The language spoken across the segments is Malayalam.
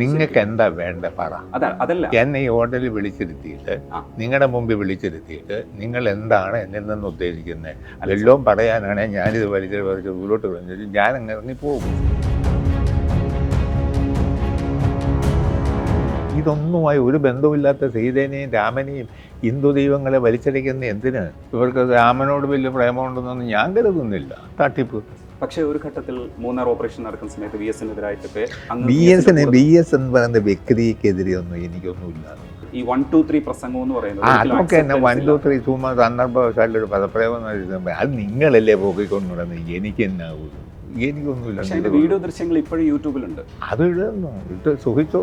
നിങ്ങൾക്ക് എന്താ വേണ്ട പറ. അതല്ല. എന്നെ ഈ ഹോട്ടലിൽ വിളിച്ചിരുത്തിയിട്ട്. നിങ്ങളുടെ മുമ്പിൽ വിളിച്ചിരുത്തിയിട്ട് നിങ്ങൾ എന്താണ് എന്നിൽ നിന്ന് ഉദ്ദേശിക്കുന്നത് വല്ലതും പറയാനാണ് ഞാനിത് വലിച്ച് വലിച്ച് പറഞ്ഞു ഞാൻ അങ്ങ് ഇറങ്ങി പോകും. ഇതൊന്നുമായി ഒരു ബന്ധവുമില്ലാത്ത സീതേനെയും രാമനെയും ഹിന്ദു ദൈവങ്ങളെ വലിച്ചടിക്കുന്ന എന്തിന് ഇവർക്ക് രാമനോട് വലിയ പ്രേമമുണ്ടെന്നൊന്നും ഞാൻ കരുതുന്നില്ല. തട്ടിപ്പ്. പക്ഷേ ഒരു ഘട്ടത്തിൽ മൂന്നാർ ഓപ്പറേഷൻ നടക്കുന്ന സമയത്ത് ബി എസിനെതിരായിട്ടൊക്കെ ബി എസ് എൻ എസിന് ബി എസ് എന്ന് പറയുന്ന വ്യക്തിക്കെതിരെ ഒന്നും എനിക്കൊന്നുമില്ല. ഈ വൺ ടു ത്രീ പ്രസംഗം എന്ന് പറയുന്നത് അതൊക്കെ acceptance വൺ. ടു ത്രീ ചുമ്മാ സന്ദർഭവശാലും ഒരു പദപ്രയോഗം അത് നിങ്ങളല്ലേ പോക്കിക്കൊണ്ടുവരുന്നത് എനിക്ക് തന്നെ ആവുള്ളൂ എനിക്കൊന്നുമില്ല. വീഡിയോ ദൃശ്യങ്ങൾ ഇപ്പോഴും യൂട്യൂബിലുണ്ട്. അത് ഇടുന്നു. ഇട്ട് സുഖിച്ചോ?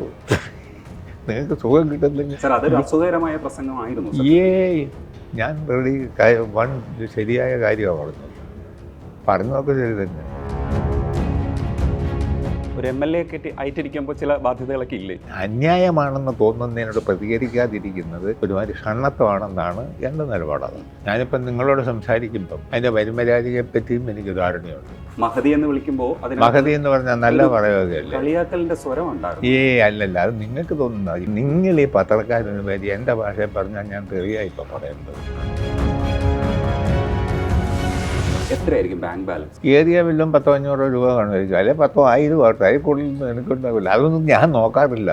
നിങ്ങൾക്ക് സുഖം കിട്ടുന്നില്ല സാർ അതൊരു അസുഖകരമായ പ്രസംഗമായിരുന്നു. ഏയ് ഞാൻ റെഡി വൺ ശരിയായ കാര്യമാണ് പറഞ്ഞത്. പറഞ്ഞതൊക്കെ ശരി തന്നെ. ഒരു എം എൽ എ ഒക്കെ ആയിട്ടിരിക്കുമ്പോൾ ചില ബാധ്യതകളൊക്കെ ഇല്ലേ? അന്യായമാണെന്ന് തോന്നുന്നതിനോട് പ്രതികരിക്കാതിരിക്കുന്നത് ഒരുമാതിരി ഷണ്ണത്വമാണെന്നാണ് എന്റെ നിലപാടത്. ഞാനിപ്പം നിങ്ങളോട് സംസാരിക്കുമ്പം അതിന്റെ വരുമരാജിയെ പറ്റിയും എനിക്ക് ധാരണയുണ്ട്. മഹതി എന്ന് വിളിക്കുമ്പോൾ മഹതി എന്ന് പറഞ്ഞാൽ നല്ല പറയുകയല്ലേ? കളിയാക്കലിന്റെ സ്വരം ഉണ്ടായിരുന്നു ഏ അല്ലല്ല അത് നിങ്ങൾക്ക് തോന്നുന്നത് നിങ്ങൾ ഈ പത്രക്കാരന് പേര് എന്റെ ഭാഷയിൽ പറഞ്ഞാൽ ഞാൻ തെളിയായി ഇപ്പം പറയുന്നത് എത്രയായിരിക്കും ബാങ്ക് ബാലൻസ് ഏരിയ ബില്ലും പത്തോ അഞ്ഞൂറോ രൂപ കാണുമായിരിക്കും അല്ലെ പത്തോ ആയിരം ആകട്ടെ അതിൽ കൂടുതൽ എനിക്കുണ്ടാവില്ല. അതൊന്നും ഞാൻ നോക്കാറില്ല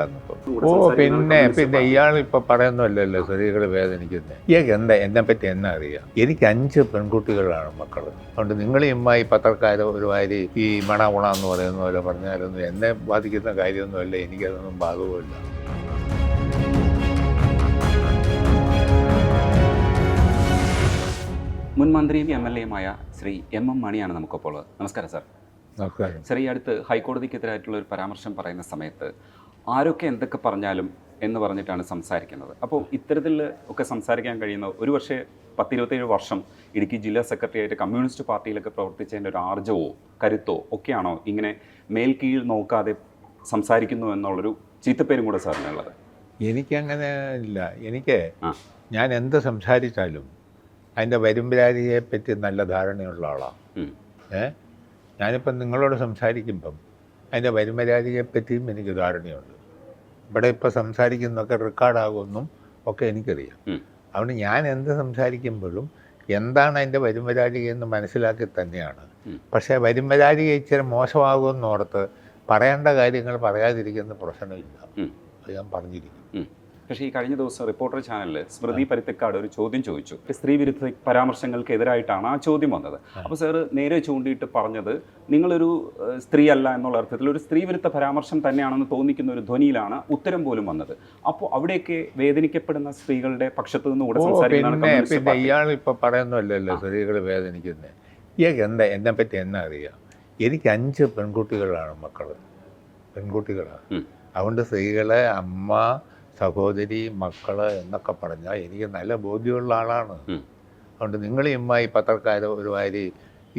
ഓ പിന്നെ പിന്നെ ഇയാൾ ഇപ്പൊ പറയുന്നല്ലോ സ്ത്രീകൾ വേദനിക്കുന്നത് ഇയാൾക്ക് എന്താ എന്നെ പറ്റി എന്നാ അറിയാം? എനിക്ക് അഞ്ച് പെൺകുട്ടികളാണ് മക്കൾ അതുകൊണ്ട് നിങ്ങൾ ഇമ്മായി പത്രക്കാർ ഒരുമാതിരി ഈ മണ ഗുണ എന്ന് പറയുന്ന പോലെ പറഞ്ഞാലൊന്നും എന്നെ ബാധിക്കുന്ന കാര്യമൊന്നുമല്ല. എനിക്കതൊന്നും ബാധകമില്ല മുൻ മന്ത്രിയും എം എൽ എയുമായ ശ്രീ എം എം മണിയാണ് നമുക്കിപ്പോൾ നമസ്കാരം സാർ. നമസ്കാരം. സാർ ഈ അടുത്ത് ഹൈക്കോടതിക്കെതിരായിട്ടുള്ള ഒരു പരാമർശം പറയുന്ന സമയത്ത് ആരൊക്കെ എന്തൊക്കെ പറഞ്ഞാലും എന്ന് പറഞ്ഞിട്ടാണ് സംസാരിക്കുന്നത്. അപ്പോൾ ഇത്തരത്തിൽ ഒക്കെ സംസാരിക്കാൻ കഴിയുന്ന ഒരു പക്ഷേ പത്തിരുപത്തേഴ് വർഷം ഇടുക്കി ജില്ലാ സെക്രട്ടറി ആയിട്ട് കമ്മ്യൂണിസ്റ്റ് പാർട്ടിയിലൊക്കെ പ്രവർത്തിച്ചതിന്റെ ഒരു ആർജവോ കരുത്തോ ഒക്കെയാണോ ഇങ്ങനെ മേൽ കീഴിൽ നോക്കാതെ സംസാരിക്കുന്നു എന്നുള്ളൊരു ചീത്തപ്പേരും കൂടെ സാറിനുള്ളത്? എനിക്കങ്ങനെ ഇല്ല. എനിക്ക് ഞാൻ എന്ത് സംസാരിച്ചാലും അതിന്റെ വരുംപരാതിയെ പറ്റി നല്ല ധാരണയുള്ള ആളാണ്. ഏ ഞാനിപ്പം നിങ്ങളോട് സംസാരിക്കുമ്പം അതിന്റെ വരുമര്യാദയെ പറ്റിയും എനിക്ക് ധാരണയുണ്ട് ഇവിടെ ഇപ്പോൾ സംസാരിക്കുന്നതൊക്കെ റെക്കോർഡാകുമെന്നും ഒക്കെ എനിക്കറിയാം. അതുകൊണ്ട് ഞാൻ എന്ത് സംസാരിക്കുമ്പോഴും എന്താണ് അതിന്റെ വരുമരാജിക എന്ന് മനസ്സിലാക്കി തന്നെയാണ്. പക്ഷേ വരുമരാജിക ഇച്ചിരി മോശമാകുമെന്ന് ഓർത്ത് പറയേണ്ട കാര്യങ്ങൾ പറയാതിരിക്കുന്ന പ്രശ്നമില്ല അത് ഞാൻ പറഞ്ഞിരിക്കും. പക്ഷേ ഈ കഴിഞ്ഞ ദിവസം റിപ്പോർട്ടർ ചാനലിൽ സ്മൃതി പരുത്തിക്കാട് ഒരു ചോദ്യം ചോദിച്ചു. സ്ത്രീ വിരുദ്ധ പരാമർശങ്ങൾക്ക് എതിരായിട്ടാണ് ആ ചോദ്യം വന്നത്. അപ്പോൾ സാറ് നേരെ ചൂണ്ടിയിട്ട് പറഞ്ഞത് നിങ്ങളൊരു സ്ത്രീ അല്ല എന്നുള്ള അർത്ഥത്തിൽ ഒരു സ്ത്രീ വിരുദ്ധ പരാമർശം തന്നെയാണെന്ന് തോന്നിക്കുന്ന ഒരു ധ്വനിയിലാണ് ഉത്തരം പോലും വന്നത്. അപ്പോൾ അവിടെയൊക്കെ വേദനിക്കപ്പെടുന്ന സ്ത്രീകളുടെ പക്ഷത്തു നിന്ന് കൂടെ സംസാരിക്കുന്നതാണ്. ഇയാൾ ഇപ്പൊ പറയുന്നല്ലോ സ്ത്രീകൾ വേദനിക്കുന്നത് ഇയാൾക്ക് എന്താ എന്നെ പറ്റി എന്നാ അറിയാം? എനിക്ക് അഞ്ച് പെൺകുട്ടികളാണ് മക്കൾ പെൺകുട്ടികളാണ്. അതുകൊണ്ട് സ്ത്രീകളെ അമ്മ സഹോദരി മക്കൾ എന്നൊക്കെ പറഞ്ഞാൽ എനിക്ക് നല്ല ബോധ്യമുള്ള ആളാണ്. അതുകൊണ്ട് നിങ്ങൾ ഇമ്മായി പത്രക്കാരോ ഒരു വാരി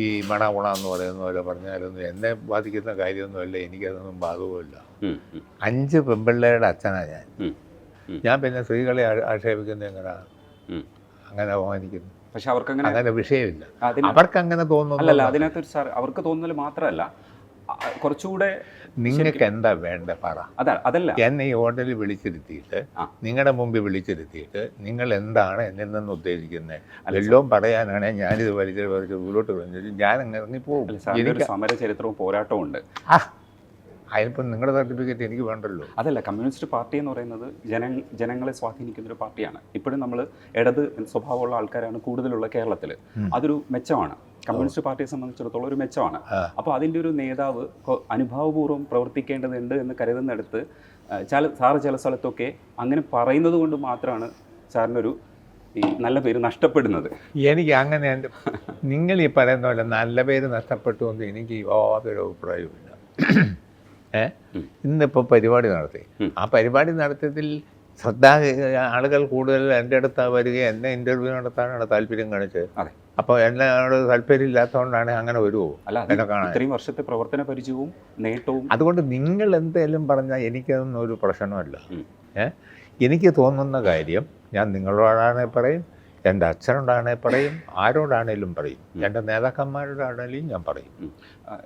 ഈ മണ ഗുണ എന്ന് പറയുന്ന പോലെ പറഞ്ഞാലൊന്നും എന്നെ ബാധിക്കുന്ന കാര്യമൊന്നുമല്ല എനിക്കതൊന്നും ബാധകമില്ല അഞ്ച് പെൺപിള്ളേരുടെ അച്ഛനാണ് ഞാൻ. ഞാൻ പിന്നെ സ്ത്രീകളെ ആക്ഷേപിക്കുന്ന ആക്ഷേപിക്കുന്നത് എങ്ങനെയാ അങ്ങനെ ബഹുമാനിക്കുന്നു പക്ഷെ അവർക്ക് അങ്ങനെ വിഷയമില്ല. അവർക്ക് അങ്ങനെ തോന്നുന്നു. അല്ലല്ല അതിനകത്ത് അവർക്ക് തോന്നുന്നത് മാത്രമല്ല കുറച്ചുകൂടെ നിങ്ങൾക്ക് എന്താ വേണ്ട പറ. അതാ അതല്ല. എന്നെ ഈ ഹോട്ടലിൽ വിളിച്ചിരുത്തിയിട്ട് നിങ്ങളുടെ മുമ്പിൽ വിളിച്ചിരുത്തിയിട്ട് നിങ്ങൾ എന്താണ് എന്നിൽ നിന്ന് ഉദ്ദേശിക്കുന്നത് എല്ലാം പറയാനാണ് ഞാനിത് വലിച്ചു ഞാൻ അങ്ങനെ പോകും സമര ചരിത്രവും പോരാട്ടവും ഉണ്ട്. അതിനിപ്പം നിങ്ങളുടെ സർട്ടിഫിക്കറ്റ് എനിക്ക് വേണ്ടല്ലോ. അതല്ല കമ്മ്യൂണിസ്റ്റ് പാർട്ടി എന്ന് പറയുന്നത് ജന ജനങ്ങളെ സ്വാധീനിക്കുന്ന ഒരു പാർട്ടിയാണ്. ഇപ്പോഴും നമ്മൾ ഇടത് സ്വഭാവമുള്ള ആൾക്കാരാണ് കൂടുതലുള്ള കേരളത്തിൽ അതൊരു മെച്ചമാണ്. കമ്മ്യൂണിസ്റ്റ് പാർട്ടിയെ സംബന്ധിച്ചിടത്തോളം ഒരു മെച്ചമാണ്. അപ്പോൾ അതിന്റെ ഒരു നേതാവ് അനുഭാവപൂർവം പ്രവർത്തിക്കേണ്ടതുണ്ട് എന്ന് കരുതുന്നിടത്ത് ചില സാറ് ചില സ്ഥലത്തൊക്കെ അങ്ങനെ പറയുന്നത് കൊണ്ട് മാത്രമാണ് സാറിനൊരു ഈ നല്ല പേര് നഷ്ടപ്പെടുന്നത്. എനിക്ക് അങ്ങനെ നിങ്ങൾ ഈ പറയുന്ന പോലെ നല്ല പേര് നഷ്ടപ്പെട്ടു എന്ന് എനിക്ക് യാതൊരു അഭിപ്രായവുമില്ല. ഇന്നിപ്പോൾ പരിപാടി നടത്തി. ആ പരിപാടി നടത്തിയതിൽ ശ്രദ്ധാ ആളുകൾ കൂടുതൽ എന്റെ അടുത്ത് വരികയും എന്നെ ഇന്റർവ്യൂ നടത്താനാണ് താല്പര്യം കാണിച്ചത്. അപ്പോൾ എന്നോട് താല്പര്യം ഇല്ലാത്തതുകൊണ്ടാണ് അങ്ങനെ വരുമോ എന്നെ കാണാൻ. ഇത്രയും വർഷത്തെ പ്രവർത്തന പരിചയവും നേട്ടവും. അതുകൊണ്ട് നിങ്ങൾ എന്തെങ്കിലും പറഞ്ഞാൽ എനിക്കതൊന്നും ഒരു പ്രശ്നമല്ല എനിക്ക് തോന്നുന്ന കാര്യം ഞാൻ നിങ്ങളോടാണ് പറയും. എന്റെ അച്ഛനോടാണേ പറയും ആരോടാണേലും പറയും. എന്റെ നേതാക്കന്മാരോടാണേലും ഞാൻ പറയും.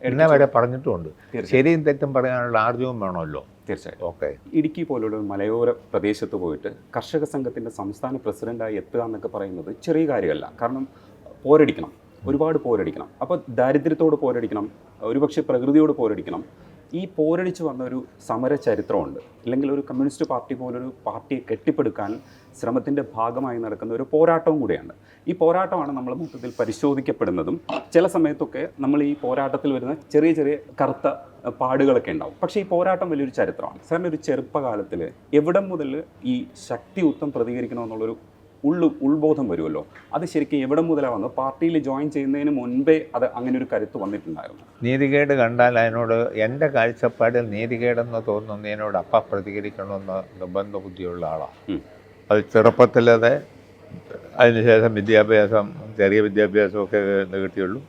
എന്നെ വരെ പറഞ്ഞിട്ടുമുണ്ട്. ശരിയും തെറ്റും പറയാനുള്ള ആർജവും വേണമല്ലോ? തീർച്ചയായും. ഓക്കെ. ഇടുക്കി പോലുള്ള മലയോര പ്രദേശത്ത് പോയിട്ട് കർഷക സംഘത്തിന്റെ സംസ്ഥാന പ്രസിഡന്റായി എത്തുക എന്നൊക്കെ പറയുന്നത് ചെറിയ കാര്യമല്ല. കാരണം പോരടിക്കണം. ഒരുപാട് പോരടിക്കണം. അപ്പോൾ ദാരിദ്ര്യത്തോട് പോരടിക്കണം. ഒരുപക്ഷെ പ്രകൃതിയോട് പോരടിക്കണം. ഈ പോരടിച്ച് വന്ന ഒരു സമര ചരിത്രമുണ്ട്. അല്ലെങ്കിൽ ഒരു കമ്മ്യൂണിസ്റ്റ് പാർട്ടി പോലൊരു പാർട്ടിയെ കെട്ടിപ്പടുക്കാൻ ശ്രമത്തിന്റെ ഭാഗമായി നടക്കുന്ന ഒരു പോരാട്ടവും കൂടിയാണ്. ഈ പോരാട്ടമാണ് നമ്മൾ മൊത്തത്തിൽ പരിശോധിക്കപ്പെടുന്നതും ചില സമയത്തൊക്കെ നമ്മൾ ഈ പോരാട്ടത്തിൽ വരുന്ന ചെറിയ ചെറിയ കറുത്ത പാടുകളൊക്കെ ഉണ്ടാവും. പക്ഷേ ഈ പോരാട്ടം വലിയൊരു ചരിത്രമാണ്. സാറിന്റെ ഒരു ചെറുപ്പകാലത്തിൽ എവിടം മുതൽ ഈ ശക്തിയുക്തം പ്രതികരിക്കണമെന്നുള്ളൊരു ഉള്ളു ഉൾബോധം വരുമല്ലോ. അത് ശരിക്കും എവിടെ മുതലാണ് വന്നത്? പാർട്ടിയിൽ ജോയിൻ ചെയ്യുന്നതിന് മുൻപേ അത് അങ്ങനെ ഒരു കരുത്ത് വന്നിട്ടുണ്ടായിരുന്നു. നീതികേട് കണ്ടാൽ അതിനോട് എന്റെ കാഴ്ചപ്പാടിൽ നീതികേടെന്ന് തോന്നുന്നതിനോട് അപ്പ പ്രതികരിക്കണമെന്ന് നിർബന്ധ ബുദ്ധിയുള്ള ആളാണ്. അത് ചെറുപ്പത്തിലത് അതിനുശേഷം വിദ്യാഭ്യാസം ചെറിയ വിദ്യാഭ്യാസമൊക്കെ കിട്ടിയുള്ളൂ.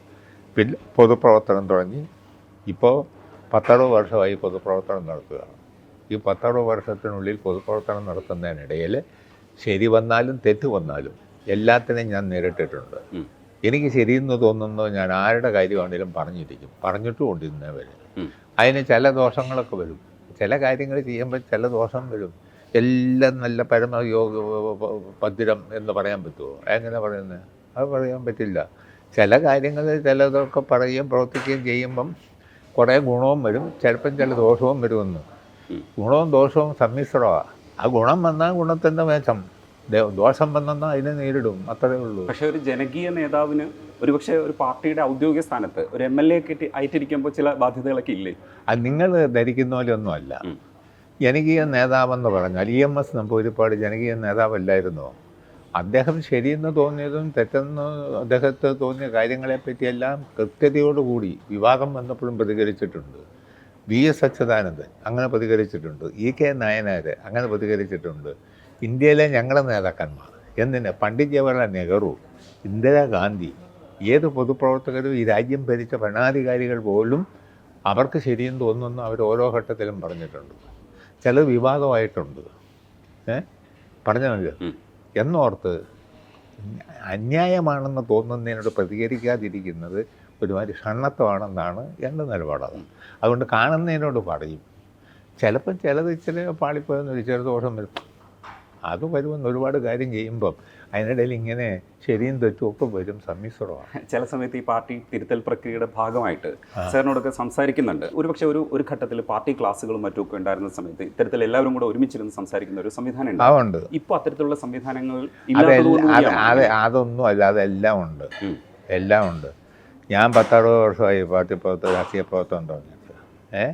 പിന്നെ പൊതുപ്രവർത്തനം തുടങ്ങി. ഇപ്പോൾ പത്തറുപത് വർഷമായി പൊതുപ്രവർത്തനം നടത്തുകയാണ്. ഈ പത്തറുപത് വർഷത്തിനുള്ളിൽ പൊതുപ്രവർത്തനം നടത്തുന്നതിനിടയിൽ ശരി വന്നാലും തെറ്റ് വന്നാലും എല്ലാത്തിനെയും ഞാൻ നേരിട്ടിട്ടുണ്ട്. എനിക്ക് ശരിയെന്ന് തോന്നുന്നോ ഞാൻ ആരുടെ കാര്യമാണെങ്കിലും പറഞ്ഞിരിക്കും. പറഞ്ഞിട്ടും ഉണ്ട് ഇന്നേ വരെ. അതിന് ചില ദോഷങ്ങളൊക്കെ വരും. ചില കാര്യങ്ങൾ ചെയ്യുമ്പോൾ ചില ദോഷം വരും. എല്ലാം നല്ല പരമയോഗ ഭദ്രം എന്ന് പറയാൻ പറ്റുമോ? എങ്ങനെ പറയുന്നത് അത് പറയാൻ പറ്റില്ല. ചില കാര്യങ്ങൾ ചിലതൊക്കെ പറയുകയും പ്രവർത്തിക്കുകയും ചെയ്യുമ്പം കുറേ ഗുണവും വരും. ചിലപ്പം ചില ദോഷവും വരുമെന്ന്. ഗുണവും ദോഷവും സമ്മിശ്രമാണ് ആ ഗുണം വന്നാൽ ഗുണത്തിന്റെ മേച്ചം. ദോഷം വന്നെന്നാൽ അതിനെ നേരിടും. അത്രേ ഉള്ളൂ. പക്ഷേ ഒരു ജനകീയ നേതാവിന് ഒരുപക്ഷെ ഒരു പാർട്ടിയുടെ ഔദ്യോഗിക സ്ഥാനത്ത് ഒരു എം എൽ എ ഒക്കെ ആയിട്ടിരിക്കുമ്പോൾ ചില ബാധ്യതകളൊക്കെ ഇല്ലേ? അത് നിങ്ങൾ ധരിക്കുന്ന പോലെയൊന്നുമല്ല ഉം. ജനകീയ നേതാവെന്ന് പറഞ്ഞാൽ ഇ എം എസ് നമുക്ക് ഒരുപാട് ജനകീയ നേതാവല്ലായിരുന്നോ? അദ്ദേഹം ശരിയെന്ന് തോന്നിയതും തെറ്റെന്ന് അദ്ദേഹത്തെ തോന്നിയ കാര്യങ്ങളെപ്പറ്റിയെല്ലാം കൃത്യതയോടുകൂടി വിവാദം വന്നപ്പോഴും പ്രതികരിച്ചിട്ടുണ്ട്. വി എസ് അച്യുതാനന്ദൻ അങ്ങനെ പ്രതികരിച്ചിട്ടുണ്ട്. ഇ കെ നായനാർ അങ്ങനെ പ്രതികരിച്ചിട്ടുണ്ട്. ഇന്ത്യയിലെ ഞങ്ങളുടെ നേതാക്കന്മാർ എന്തിന്? പണ്ഡിറ്റ് ജവഹർലാൽ നെഹ്റു ഇന്ദിരാഗാന്ധി ഏത് പൊതുപ്രവർത്തകരും ഈ രാജ്യം ഭരിച്ച ഭരണാധികാരികൾ പോലും അവർക്ക് ശരിയെന്ന് തോന്നുന്നു അവർ ഓരോ ഘട്ടത്തിലും പറഞ്ഞിട്ടുണ്ട്. ചില വിവാദമായിട്ടുണ്ട്. ഏ? പറഞ്ഞത്. എന്നോർത്ത് അന്യായമാണെന്ന് തോന്നുന്നതിനോട് പ്രതികരിക്കാതിരിക്കുന്നത് ഒരുമാതിരി ഷണ്ണത്വമാണെന്നാണ് എന്റെ നിലപാടത്. അതുകൊണ്ട് കാണുന്നതിനോട് പറയും. ചിലപ്പം ചിലത് ഇച്ചിരി പാളിപ്പോയെന്ന് ഒരു ചെറു ദോഷം വരും. അത് വരുമെന്ന് ഒരുപാട് കാര്യം ചെയ്യുമ്പം അതിനിടയിൽ ഇങ്ങനെ ശരിയും തെറ്റും ഒക്കെ വരും സമ്മിശ്രമാണ്. ചില സമയത്ത് ഈ പാർട്ടി തിരുത്തൽ പ്രക്രിയയുടെ ഭാഗമായിട്ട് സാറിനോടൊക്കെ സംസാരിക്കുന്നുണ്ട്. ഒരുപക്ഷെ ഒരു ഒരു ഘട്ടത്തിൽ പാർട്ടി ക്ലാസ്സുകളും മറ്റും ഒക്കെ ഉണ്ടായിരുന്ന സമയത്ത് ഇത്തരത്തിൽ എല്ലാവരും കൂടെ ഒരുമിച്ചിരുന്ന് സംസാരിക്കുന്ന ഒരു സംവിധാനം ഉണ്ട്. ഇപ്പോൾ അത്തരത്തിലുള്ള സംവിധാനങ്ങൾ അതൊന്നും അല്ല അതെല്ലാം ഉണ്ട്. എല്ലാം ഉണ്ട്. ഞാൻ പത്തറുപത് വർഷമായി പാർട്ടി പ്രവർത്തനം രാഷ്ട്രീയ പ്രവർത്തനം തുടങ്ങിയിട്ട്. ഏ?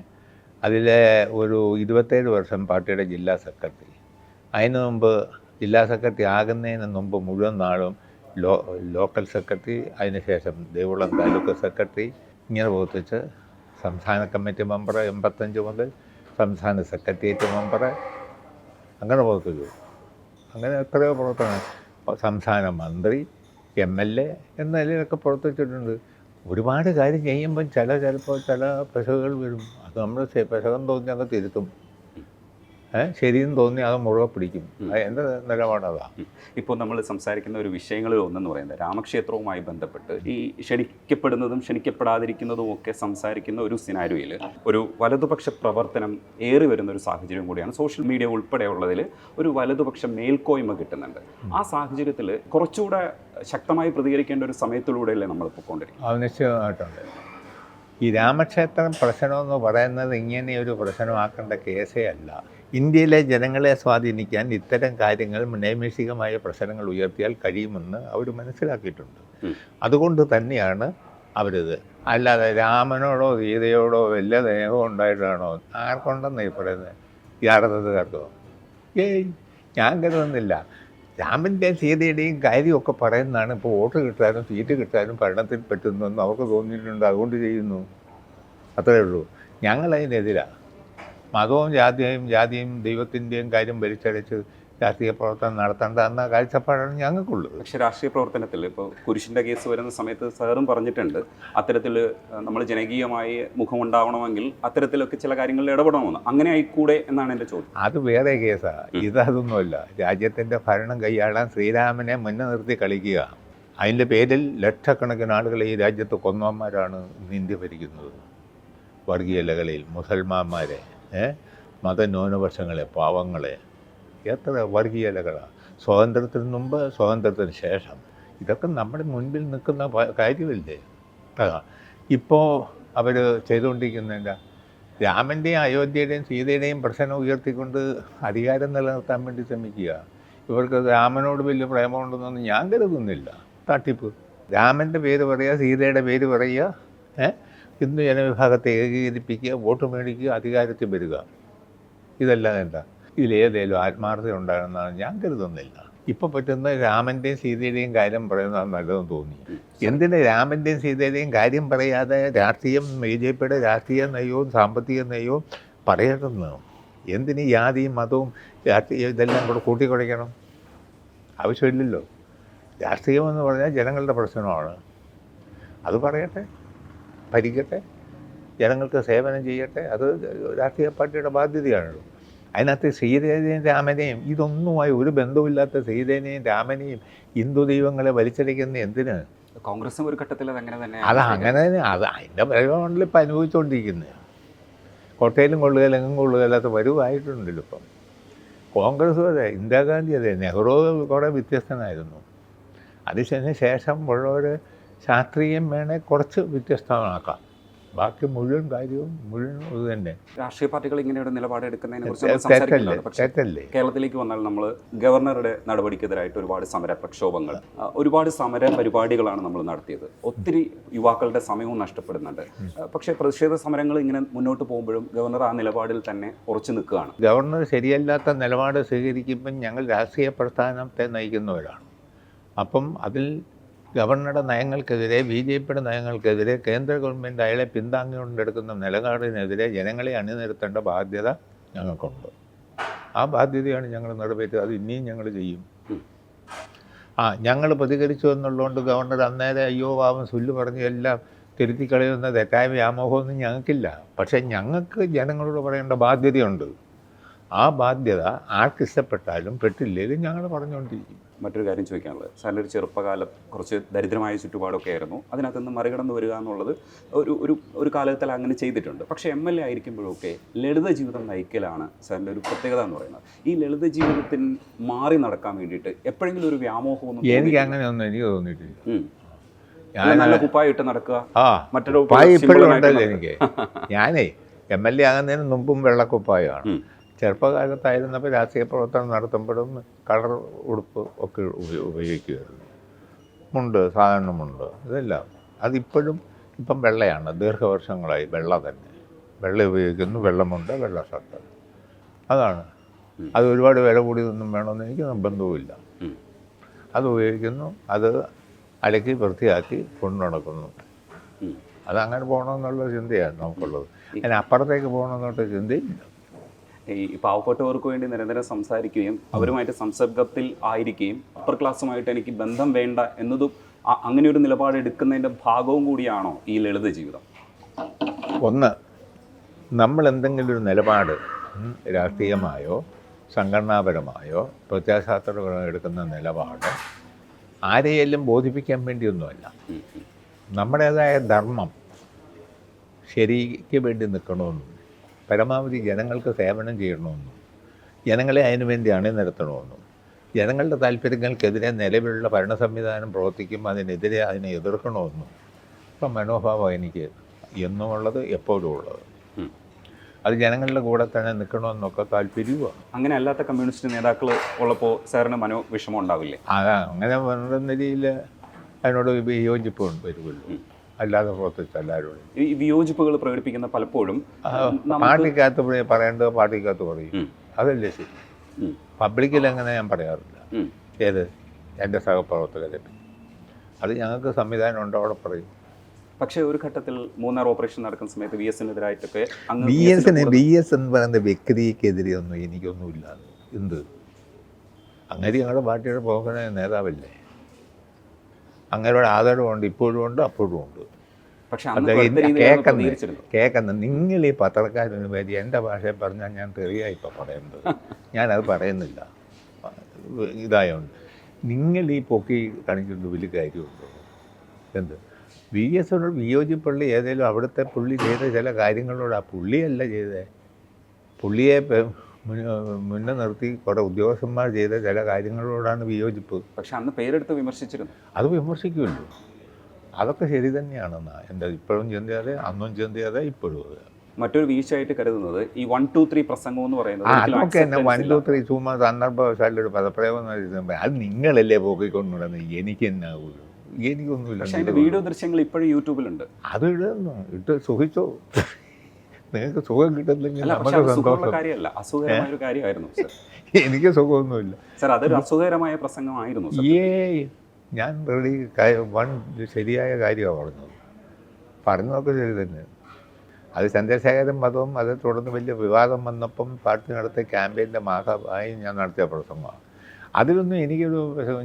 അതിലെ ഒരു ഇരുപത്തേഴ് വർഷം പാർട്ടിയുടെ ജില്ലാ സെക്രട്ടറി. അതിന് മുമ്പ് ജില്ലാ സെക്രട്ടറി ആകുന്നതിന് മുമ്പ് മുഴുവൻ നാളും ലോ ലോക്കൽ സെക്രട്ടറി അതിനുശേഷം ദേവുളം താലൂക്ക് സെക്രട്ടറി ഇങ്ങനെ പ്രവർത്തിച്ച് സംസ്ഥാന കമ്മിറ്റി മെമ്പർ എൺപത്തഞ്ച് മുതൽ സംസ്ഥാന സെക്രട്ടേറിയറ്റ് മെമ്പർ അങ്ങനെ പ്രവർത്തിച്ചു. അങ്ങനെ എത്രയോ പ്രവർത്തനം സംസ്ഥാന മന്ത്രി എം എൽ എ എന്ന നിലയിലൊക്കെ പ്രവർത്തിച്ചിട്ടുണ്ട്. ഒരുപാട് കാര്യം ചെയ്യുമ്പം ചില ചിലപ്പോൾ ചില പിശകുകൾ വരും. അത് നമ്മൾ പിശകം തോന്നി അത് തിരുത്തും. ശരിയെന്ന് തോന്നി അത് മുഴുവൻ പിടിക്കും. എന്റെ നിലപാടതാ? ഇപ്പോൾ നമ്മൾ സംസാരിക്കുന്ന ഒരു വിഷയങ്ങളിൽ ഒന്നെന്ന് പറയുന്നത് രാമക്ഷേത്രവുമായി ബന്ധപ്പെട്ട് ഈ ക്ഷണിക്കപ്പെടുന്നതും ക്ഷണിക്കപ്പെടാതിരിക്കുന്നതും ഒക്കെ സംസാരിക്കുന്ന ഒരു സിനാരിയോയിൽ ഒരു വലതുപക്ഷ പ്രവർത്തനം ഏറി വരുന്ന ഒരു സാഹചര്യം കൂടിയാണ്. സോഷ്യൽ മീഡിയ ഉൾപ്പെടെയുള്ളതിൽ ഒരു വലതുപക്ഷ മേൽക്കോയ്മ കിട്ടുന്നുണ്ട്. ആ സാഹചര്യത്തിൽ കുറച്ചുകൂടെ ശക്തമായി പ്രതികരിക്കേണ്ട ഒരു സമയത്തിലൂടെയല്ലേ നമ്മൾ പോയിക്കൊണ്ടിരിക്കുന്നത് അത് നിശ്ചയമായിട്ടുണ്ട് ഈ രാമക്ഷേത്രം പ്രശ്നമെന്ന് പറയുന്നത് ഇങ്ങനെ ഒരു പ്രശ്നമാക്കേണ്ട കേസേ അല്ല. ഇന്ത്യയിലെ ജനങ്ങളെ സ്വാധീനിക്കാൻ ഇത്തരം കാര്യങ്ങൾ നൈമിഷികമായ പ്രശ്നങ്ങൾ ഉയർത്തിയാൽ കഴിയുമെന്ന് അവർ മനസ്സിലാക്കിയിട്ടുണ്ട്. അതുകൊണ്ട് തന്നെയാണ് അവരിത്. അല്ലാതെ രാമനോടോ സീതയോടോ വലിയ സ്നേഹം ഉണ്ടായിട്ടാണോ? ആർക്കുണ്ടെന്ന് ഈ പറയുന്നത് യാഥാർത്ഥ്യക്കാർക്കോ ഏയ് ഞാൻ കരുതുന്നില്ല. രാമന്റെയും സീതയുടെയും കാര്യമൊക്കെ പറയുന്നതാണ് ഇപ്പോൾ വോട്ട് കിട്ടാനും സീറ്റ് കിട്ടാനും ഭരണത്തിൽ പറ്റുന്നതെന്ന് അവർക്ക് തോന്നിയിട്ടുണ്ട്. അതുകൊണ്ട് ചെയ്യുന്നു. അത്രയേ ഉള്ളൂ. ഞങ്ങളതിനെതിരാണ് മതവും ജാതിയും ജാതിയും ദൈവത്തിന്റെയും കാര്യം വലിച്ചടച്ച് രാഷ്ട്രീയ പ്രവർത്തനം നടത്തേണ്ട എന്ന കാഴ്ചപ്പാടാണ് ഞങ്ങൾക്കുള്ളത്. പക്ഷെ രാഷ്ട്രീയ പ്രവർത്തനത്തിൽ ഇപ്പോൾ കുരിശിന്റെ കേസ് വരുന്ന സമയത്ത് സാറും പറഞ്ഞിട്ടുണ്ട് അത്തരത്തിൽ നമ്മൾ ജനകീയമായി മുഖമുണ്ടാവണമെങ്കിൽ അത്തരത്തിലൊക്കെ ചില കാര്യങ്ങളിൽ ഇടപെടണമെന്ന്. അങ്ങനെ ആയിക്കൂടെ എന്നാണ് എന്റെ ചോദ്യം. അത് വേറെ കേസാണ് ഇതതൊന്നുമല്ല രാജ്യത്തിന്റെ ഭരണം കൈയാളാൻ ശ്രീരാമനെ മുന്നേ നിർത്തി കളിക്കുക. അതിന്റെ പേരിൽ ലക്ഷക്കണക്കിന് ആളുകൾ ഈ രാജ്യത്ത് കൊന്നവന്മാരാണ് ഇന്ത്യ ഭരിക്കുന്നത്. വർഗീയലകളിൽ മുസൽമാന്മാരെ. ഏ മതന്യൂനപക്ഷങ്ങളെ പാവങ്ങളെ എത്ര വർഗീയതകളാണ് സ്വാതന്ത്ര്യത്തിന് മുമ്പ് സ്വാതന്ത്ര്യത്തിന് ശേഷം. ഇതൊക്കെ നമ്മുടെ മുൻപിൽ നിൽക്കുന്ന കാര്യമില്ലേ? ഇപ്പോൾ അവർ ചെയ്തുകൊണ്ടിരിക്കുന്നതിന്റെ രാമന്റെയും അയോധ്യയുടെയും സീതയുടെയും പ്രശ്നം ഉയർത്തിക്കൊണ്ട് അധികാരം നിലനിർത്താൻ വേണ്ടി ശ്രമിക്കുക. ഇവർക്ക് രാമനോട് വലിയ പ്രേമമുണ്ടെന്നൊന്നും ഞാൻ കരുതുന്നില്ല. തട്ടിപ്പ്. രാമന്റെ പേര് പറയുക സീതയുടെ പേര് പറയുക ഏ? ഹിന്ദു ജനവിഭാഗത്തെ ഏകീകരിപ്പിക്കുക വോട്ട് മേടിക്കുക അധികാരത്തിൽ വരിക. ഇതെല്ലാം എന്താ? ഇതിലേതേലും ആത്മാർത്ഥത ഉണ്ടാകുന്നതാണ് ഞാൻ കരുതുന്നില്ല. ഇപ്പൊ പറ്റുന്ന രാമന്റെയും സീതയുടെയും കാര്യം പറയുന്നതാണ് നല്ലതെന്ന് തോന്നി എന്തിന് രാമന്റെയും സീതയുടെയും കാര്യം പറയാതെ രാഷ്ട്രീയം ബി ജെ പിയുടെ രാഷ്ട്രീയ നയവും സാമ്പത്തിക നയവും പറയണം എന്തിന് ജാതിയും മതവും രാഷ്ട്രീയം ഇതെല്ലാം കൂടെ കൂട്ടിക്കുഴയ്ക്കണം ആവശ്യമില്ലല്ലോ. രാഷ്ട്രീയമെന്ന് പറഞ്ഞാൽ ജനങ്ങളുടെ പ്രശ്നമാണ്. അത് പറയട്ടെ. ഭരിക്കട്ടെ ജനങ്ങൾക്ക് സേവനം ചെയ്യട്ടെ അത് രാഷ്ട്രീയ പാർട്ടിയുടെ ബാധ്യതയാണല്ലോ. അതിനകത്ത് സീതേനെയും രാമനെയും ഇതൊന്നുമായി ഒരു ബന്ധവുമില്ലാത്ത സീതേനെയും രാമനെയും ഹിന്ദു ദൈവങ്ങളെ വലിച്ചടിക്കുന്ന എന്തിന്? കോൺഗ്രസും ഒരു ഘട്ടത്തിൽ അത് അങ്ങനെ തന്നെ അത് അങ്ങനെ തന്നെ അത് അതിന്റെ പ്രയോഗമാണല്ലോ ഇപ്പം അനുഭവിച്ചുകൊണ്ടിരിക്കുന്നത് കോട്ടയിലും കൊള്ളുകയില്ല എങ്ങും കൊള്ളുകയില്ലാത്ത വരുവായിട്ടുണ്ടല്ലോ ഇപ്പം. കോൺഗ്രസ് അതെ ഇന്ദിരാഗാന്ധി അതെ നെഹ്റു കുറേ വ്യത്യസ്തനായിരുന്നു. അതിന് ശേഷം ഉള്ളവർ ശാസ്ത്രീയം വേണേൽ കുറച്ച് വ്യത്യസ്തമാക്കാം ബാക്കി മുഴുവൻ കാര്യവും മുഴുവൻ ഇത് തന്നെ. രാഷ്ട്രീയ പാർട്ടികൾ ഇങ്ങനെ ഒരു നിലപാട് എടുക്കുന്നതിനെ കുറിച്ച് നമ്മൾ തെറ്റല്ലേ? സംസാരിക്കുന്നുണ്ട്. പക്ഷേ തെറ്റല്ലേ? കേരളത്തിലേക്ക് വന്നാൽ നമ്മൾ ഗവർണറുടെ നടപടിക്കെതിരായിട്ട് ഒരുപാട് സമര പ്രക്ഷോഭങ്ങൾ ഒരുപാട് സമര പരിപാടികളാണ് നമ്മൾ നടത്തിയത്. ഒത്തിരി യുവാക്കളുടെ സമയവും നഷ്ടപ്പെടുന്നുണ്ട്. പക്ഷേ പ്രതിഷേധ സമരങ്ങൾ ഇങ്ങനെ മുന്നോട്ട് പോകുമ്പോഴും ഗവർണർ ആ നിലപാടിൽ തന്നെ ഉറച്ചു നിൽക്കുകയാണ്. ഗവർണർ ശരിയല്ലാത്ത നിലപാട് സ്വീകരിക്കുമ്പോൾ ഞങ്ങൾ രാഷ്ട്രീയ പ്രസ്ഥാനത്തെ നയിക്കുന്നവരാണ്. അപ്പം അതിൽ ഗവർണറുടെ നയങ്ങൾക്കെതിരെ ബി ജെ പിയുടെ നയങ്ങൾക്കെതിരെ കേന്ദ്ര ഗവൺമെന്റ് അയാളെ പിന്താങ്ങിക്കൊണ്ടെടുക്കുന്ന നിലപാടിനെതിരെ ജനങ്ങളെ അണിനിരത്തേണ്ട ബാധ്യത ഞങ്ങൾക്കുണ്ട്. ആ ബാധ്യതയാണ് ഞങ്ങൾ നിറവേറ്റത് അത് ഇനിയും ഞങ്ങൾ ചെയ്യും. ആ ഞങ്ങൾ പ്രതികരിച്ചു എന്നുള്ളതുകൊണ്ട് ഗവർണർ അന്നേരം അയ്യോ പാവം സുല്ല് പറഞ്ഞ് എല്ലാം തിരുത്തി കളയുന്ന തെറ്റായ വ്യാമോഹമൊന്നും ഞങ്ങൾക്കില്ല. പക്ഷേ ഞങ്ങൾക്ക് ജനങ്ങളോട് പറയേണ്ട ബാധ്യതയുണ്ട്. ആ ബാധ്യത ആർക്കിഷ്ടപ്പെട്ടാലും പെട്ടില്ലെങ്കിലും ഞങ്ങൾ പറഞ്ഞുകൊണ്ടിരിക്കും. മറ്റൊരു കാര്യം ചോദിക്കാനുള്ളത്. സാറിന്റെ ഒരു ചെറുപ്പകാലം കുറച്ച് ദരിദ്രമായ ചുറ്റുപാടൊക്കെ ആയിരുന്നു. അതിനകത്ത് നിന്ന് മറികടന്ന് വരിക എന്നുള്ളത് ഒരു ഒരു ഒരു കാലത്തിൽ അങ്ങനെ ചെയ്തിട്ടുണ്ട്. പക്ഷേ എം എൽ എ ആയിരിക്കുമ്പോഴൊക്കെ ലളിത ജീവിതം നയിക്കലാണ് സാറിന്റെ ഒരു പ്രത്യേകത എന്ന് പറയുന്നത്. ഈ ലളിത ജീവിതത്തിന് മാറി നടക്കാൻ വേണ്ടിയിട്ട് എപ്പോഴെങ്കിലും ഒരു വ്യാമോഹമൊന്നും എനിക്ക് അങ്ങനെ ഒന്നും എനിക്ക് തോന്നിയിട്ടില്ല. ഞാൻ നല്ല കുപ്പായ ഇട്ട് നടക്കുക. മറ്റൊരു എനിക്ക്. ഞാനേ എം എൽ എ ആകുന്നതിന് മുമ്പും വെള്ളക്കുപ്പായമാണ്. ഉം. ചെറുപ്പകാലത്തായിരുന്നപ്പോൾ രാഷ്ട്രീയ പ്രവർത്തനം നടത്തുമ്പോഴും കളർ ഉടുപ്പ് ഒക്കെ ഉപയോ- ഉപയോഗിക്കുമായിരുന്നു. മുണ്ട് സാധാരണ മുണ്ട് ഇതെല്ലാം. അതിപ്പോഴും ഇപ്പം വെള്ളയാണ്. ദീർഘവർഷങ്ങളായി വെള്ള തന്നെ. വെള്ള ഉപയോഗിക്കുന്നു. വെള്ളമുണ്ട് വെള്ള ഷർട്ട്. അതാണ്. അത് ഒരുപാട് വില കൂടിയതൊന്നും വേണമെന്ന് എനിക്ക് നിർബന്ധവുമില്ല. അത് ഉപയോഗിക്കുന്നു. അത് അലക്കി വൃത്തിയാക്കി കൊണ്ടു നടക്കുന്നു. അതങ്ങനെ പോകണമെന്നുള്ള ചിന്തയാണ് നമുക്കുള്ളത്. അതിന് അപ്പുറത്തേക്ക് പോകണമെന്നുള്ള ചിന്തയില്ല. ഈ പാവപ്പെട്ടവർക്ക് വേണ്ടി നിരന്തരം സംസാരിക്കുകയും അവരുമായിട്ട് സംസർഗത്തിൽ ആയിരിക്കുകയും അപ്പർ ക്ലാസ്സുമായിട്ട് എനിക്ക് ബന്ധം വേണ്ട എന്നതും അങ്ങനെ ഒരു നിലപാട് എടുക്കുന്നതിന്റെ ഭാഗവും കൂടിയാണോ ഈ ലളിത ജീവിതം? ഒന്ന് നമ്മൾ എന്തെങ്കിലും ഒരു നിലപാട് രാഷ്ട്രീയമായോ സംഘടനാപരമായോ പ്രത്യാശാസ്ത്രപരമായോ എടുക്കുന്ന നിലപാട് ആരെയെല്ലാം ബോധിപ്പിക്കാൻ വേണ്ടിയൊന്നുമല്ല. നമ്മുടേതായ ധർമ്മം ശരിക്ക് വേണ്ടി നിൽക്കണമെന്നും പരമാവധി ജനങ്ങൾക്ക് സേവനം ചെയ്യണമെന്നും ജനങ്ങളെ അതിനു വേണ്ടി അണിനിരത്തണമെന്നും ജനങ്ങളുടെ താല്പര്യങ്ങൾക്കെതിരെ നിലവിലുള്ള ഭരണ സംവിധാനം പ്രവർത്തിക്കുമ്പോൾ അതിനെതിരെ അതിനെ എതിർക്കണമെന്നും ഇപ്പം മനോഭാവം എനിക്ക് എന്നുമുള്ളത് എപ്പോഴും ഉള്ളത്. അത് ജനങ്ങളുടെ കൂടെ തന്നെ നിൽക്കണമെന്നൊക്കെ താല്പര്യമാണ് അങ്ങനെ അല്ലാത്ത കമ്മ്യൂണിസ്റ്റ് നേതാക്കൾ ഉള്ളപ്പോൾ സാറിന് മനോവിഷമം ഉണ്ടാവില്ലേ? അതാ അങ്ങനെ പറഞ്ഞ നിലയിൽ അതിനോട് വിയോജിപ്പ് വരുമല്ലോ. അല്ലാതെ പ്രവർത്തിച്ച എല്ലാവരും ഈ വിയോജിപ്പുകൾ പ്രകടിപ്പിക്കുന്ന പലപ്പോഴും പാർട്ടിക്കകത്ത് പറയ- പറയേണ്ടത് പാർട്ടിക്കകത്ത് പറയും. അതല്ലേ ശരി. പബ്ലിക്കിൽ അങ്ങനെ ഞാൻ പറയാറില്ല. ഏത്? എന്റെ സഹപ്രവർത്തകരെ അത് ഞങ്ങൾക്ക് സംവിധാനം ഉണ്ടോ അവിടെ പറയും. പക്ഷേ ഒരു ഘട്ടത്തിൽ മൂന്നാർ ഓപ്പറേഷൻ നടക്കുന്ന സമയത്ത് വി എസിനെതിരായിട്ടൊക്കെ എസ് എൻ എസിന് ബി എസ് എന്ന് പറയുന്ന വ്യക്തിക്കെതിരെ ഒന്നും എനിക്കൊന്നുമില്ല. എന്ത്? അങ്ങനെ ഞങ്ങളുടെ പാർട്ടിയുടെ പ്രവർത്തന നേതാവല്ലേ? അങ്ങനെയുടെ ആദരവുണ്ട് ഇപ്പോഴും ഉണ്ട് അപ്പോഴും ഉണ്ട്. രീതിയിലാണ് കേൾക്കുന്നത് നിങ്ങൾ ഈ പത്രക്കാരന് പേര് എന്റെ ഭാഷയിൽ പറഞ്ഞാൽ ഞാൻ തെറിയായി ഇപ്പം പറയുന്നത്. ഞാനത് പറയുന്നില്ല. ഇതായോണ്ട്. നിങ്ങൾ ഈ പൊക്കി കാണിക്കുന്നത് വലിയ കാര്യമുണ്ടോ? എന്ത്? വി എസിനോട് വിയോജിപ്പുള്ളി ഏതെങ്കിലും അവിടുത്തെ പുള്ളി ചെയ്ത ചില കാര്യങ്ങളോട് ആ പുള്ളിയല്ല ചെയ്തേ? പുള്ളിയെ മുന്ന- നിർത്തി കുറേ ഉദ്യോഗസ്ഥന്മാർ ചെയ്ത ചില കാര്യങ്ങളോടാണ് വിയോജിപ്പ്. പക്ഷെ അന്ന് പേരെടുത്ത് വിമർശിച്ചിരുന്നു. അത് വിമർശിക്കുമല്ലോ. അതൊക്കെ ശരി തന്നെയാണെന്നാ എന്റെ ഇപ്പോഴും ചിന്തയാതെ അന്നും ചിന്തയാതെ ഇപ്പോഴും അതെ. മറ്റൊരു വീഴ്ചയായിട്ട് കരുതുന്നത് ഈ വൺ ടു ത്രീ പ്രസംഗം എന്ന് പറയുന്നത് അതൊക്കെ തന്നെ വൺ. ടു ത്രീ ചുമ്മാ സന്ദർഭവശാലൊരു പദപ്രയോഗം എന്ന് അത് നിങ്ങളല്ലേ പോക്കിക്കൊണ്ടുവന്ന് എനിക്ക് ആവുള്ളൂ എനിക്കൊന്നുമില്ല പക്ഷേ അതിന്റെ വീഡിയോ ദൃശ്യങ്ങൾ ഇപ്പോഴും യൂട്യൂബിലുണ്ട്. അത് ഇടുന്നു. ഇട്ട് സുഖിച്ചോ നിങ്ങൾക്ക് സുഖം കിട്ടുന്നില്ലെങ്കിൽ നമുക്ക് സന്തോഷം. കാര്യമല്ല. അസുഖകരമായ ഒരു കാര്യമായിരുന്നു സർ. എനിക്ക് സുഖമൊന്നുമില്ല. സർ അതൊരു അസുഖകരമായ പ്രസംഗമായിരുന്നു ഏ ഞാൻ റെഡി വൺ ശരിയായ കാര്യമാണ് പറഞ്ഞത്. പറഞ്ഞതൊക്കെ ശരി തന്നെ. അത് ചന്ദ്രശേഖരൻ മതവും അതേ തുടർന്ന് വലിയ വിവാദം വന്നപ്പം പാർട്ടി നടത്തിയ ക്യാമ്പയിന്റെ ഭാഗമായി ഞാൻ നടത്തിയ പ്രസംഗമാണ്. അതിലൊന്നും എനിക്കൊരു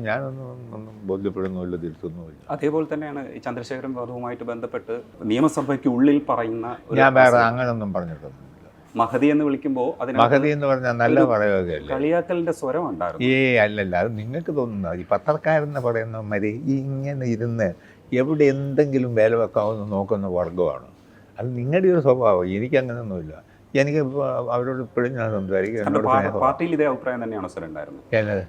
ഞാനൊന്നും ഒന്നും ബോധ്യപ്പെടുന്നുമില്ല തിരുത്തുന്നുമില്ല. അതേപോലെ തന്നെയാണ് ഈ ചന്ദ്രശേഖരൻ വധവുമായിട്ട് ബന്ധപ്പെട്ട് നിയമസഭയ്ക്ക് ഉള്ളിൽ പറയുന്ന ഞാൻ വേറെ അങ്ങനെയൊന്നും അങ്ങനൊന്നും പറഞ്ഞിട്ടൊന്നുമില്ല. മഹതി എന്ന് വിളിക്കുമ്പോൾ അതിന് മഹതി എന്ന് പറഞ്ഞാൽ നല്ല പറയുകയല്ല? കളിയാക്കലിന്റെ സ്വരം ഉണ്ടായിരുന്നു. ഏ അല്ലല്ല അത് നിങ്ങൾക്ക് തോന്നുന്നത്. ഈ പത്രക്കാരെന്ന് പറയുന്നവന്മാർ ഈ ഇങ്ങനെ ഇരുന്ന് എവിടെ എന്തെങ്കിലും വേല വെക്കാമെന്ന് നോക്കുന്ന വർഗമാണ് അത് നിങ്ങളുടെ ഒരു സ്വഭാവം എനിക്കങ്ങനെയൊന്നുമില്ല എനിക്ക് അവരോട് ഇപ്പോഴും ഞാൻ സംസാരിക്കും പാർട്ടിയിൽ ഇതേ അഭിപ്രായം തന്നെയാണ് സർ ഉണ്ടായിരുന്നത്.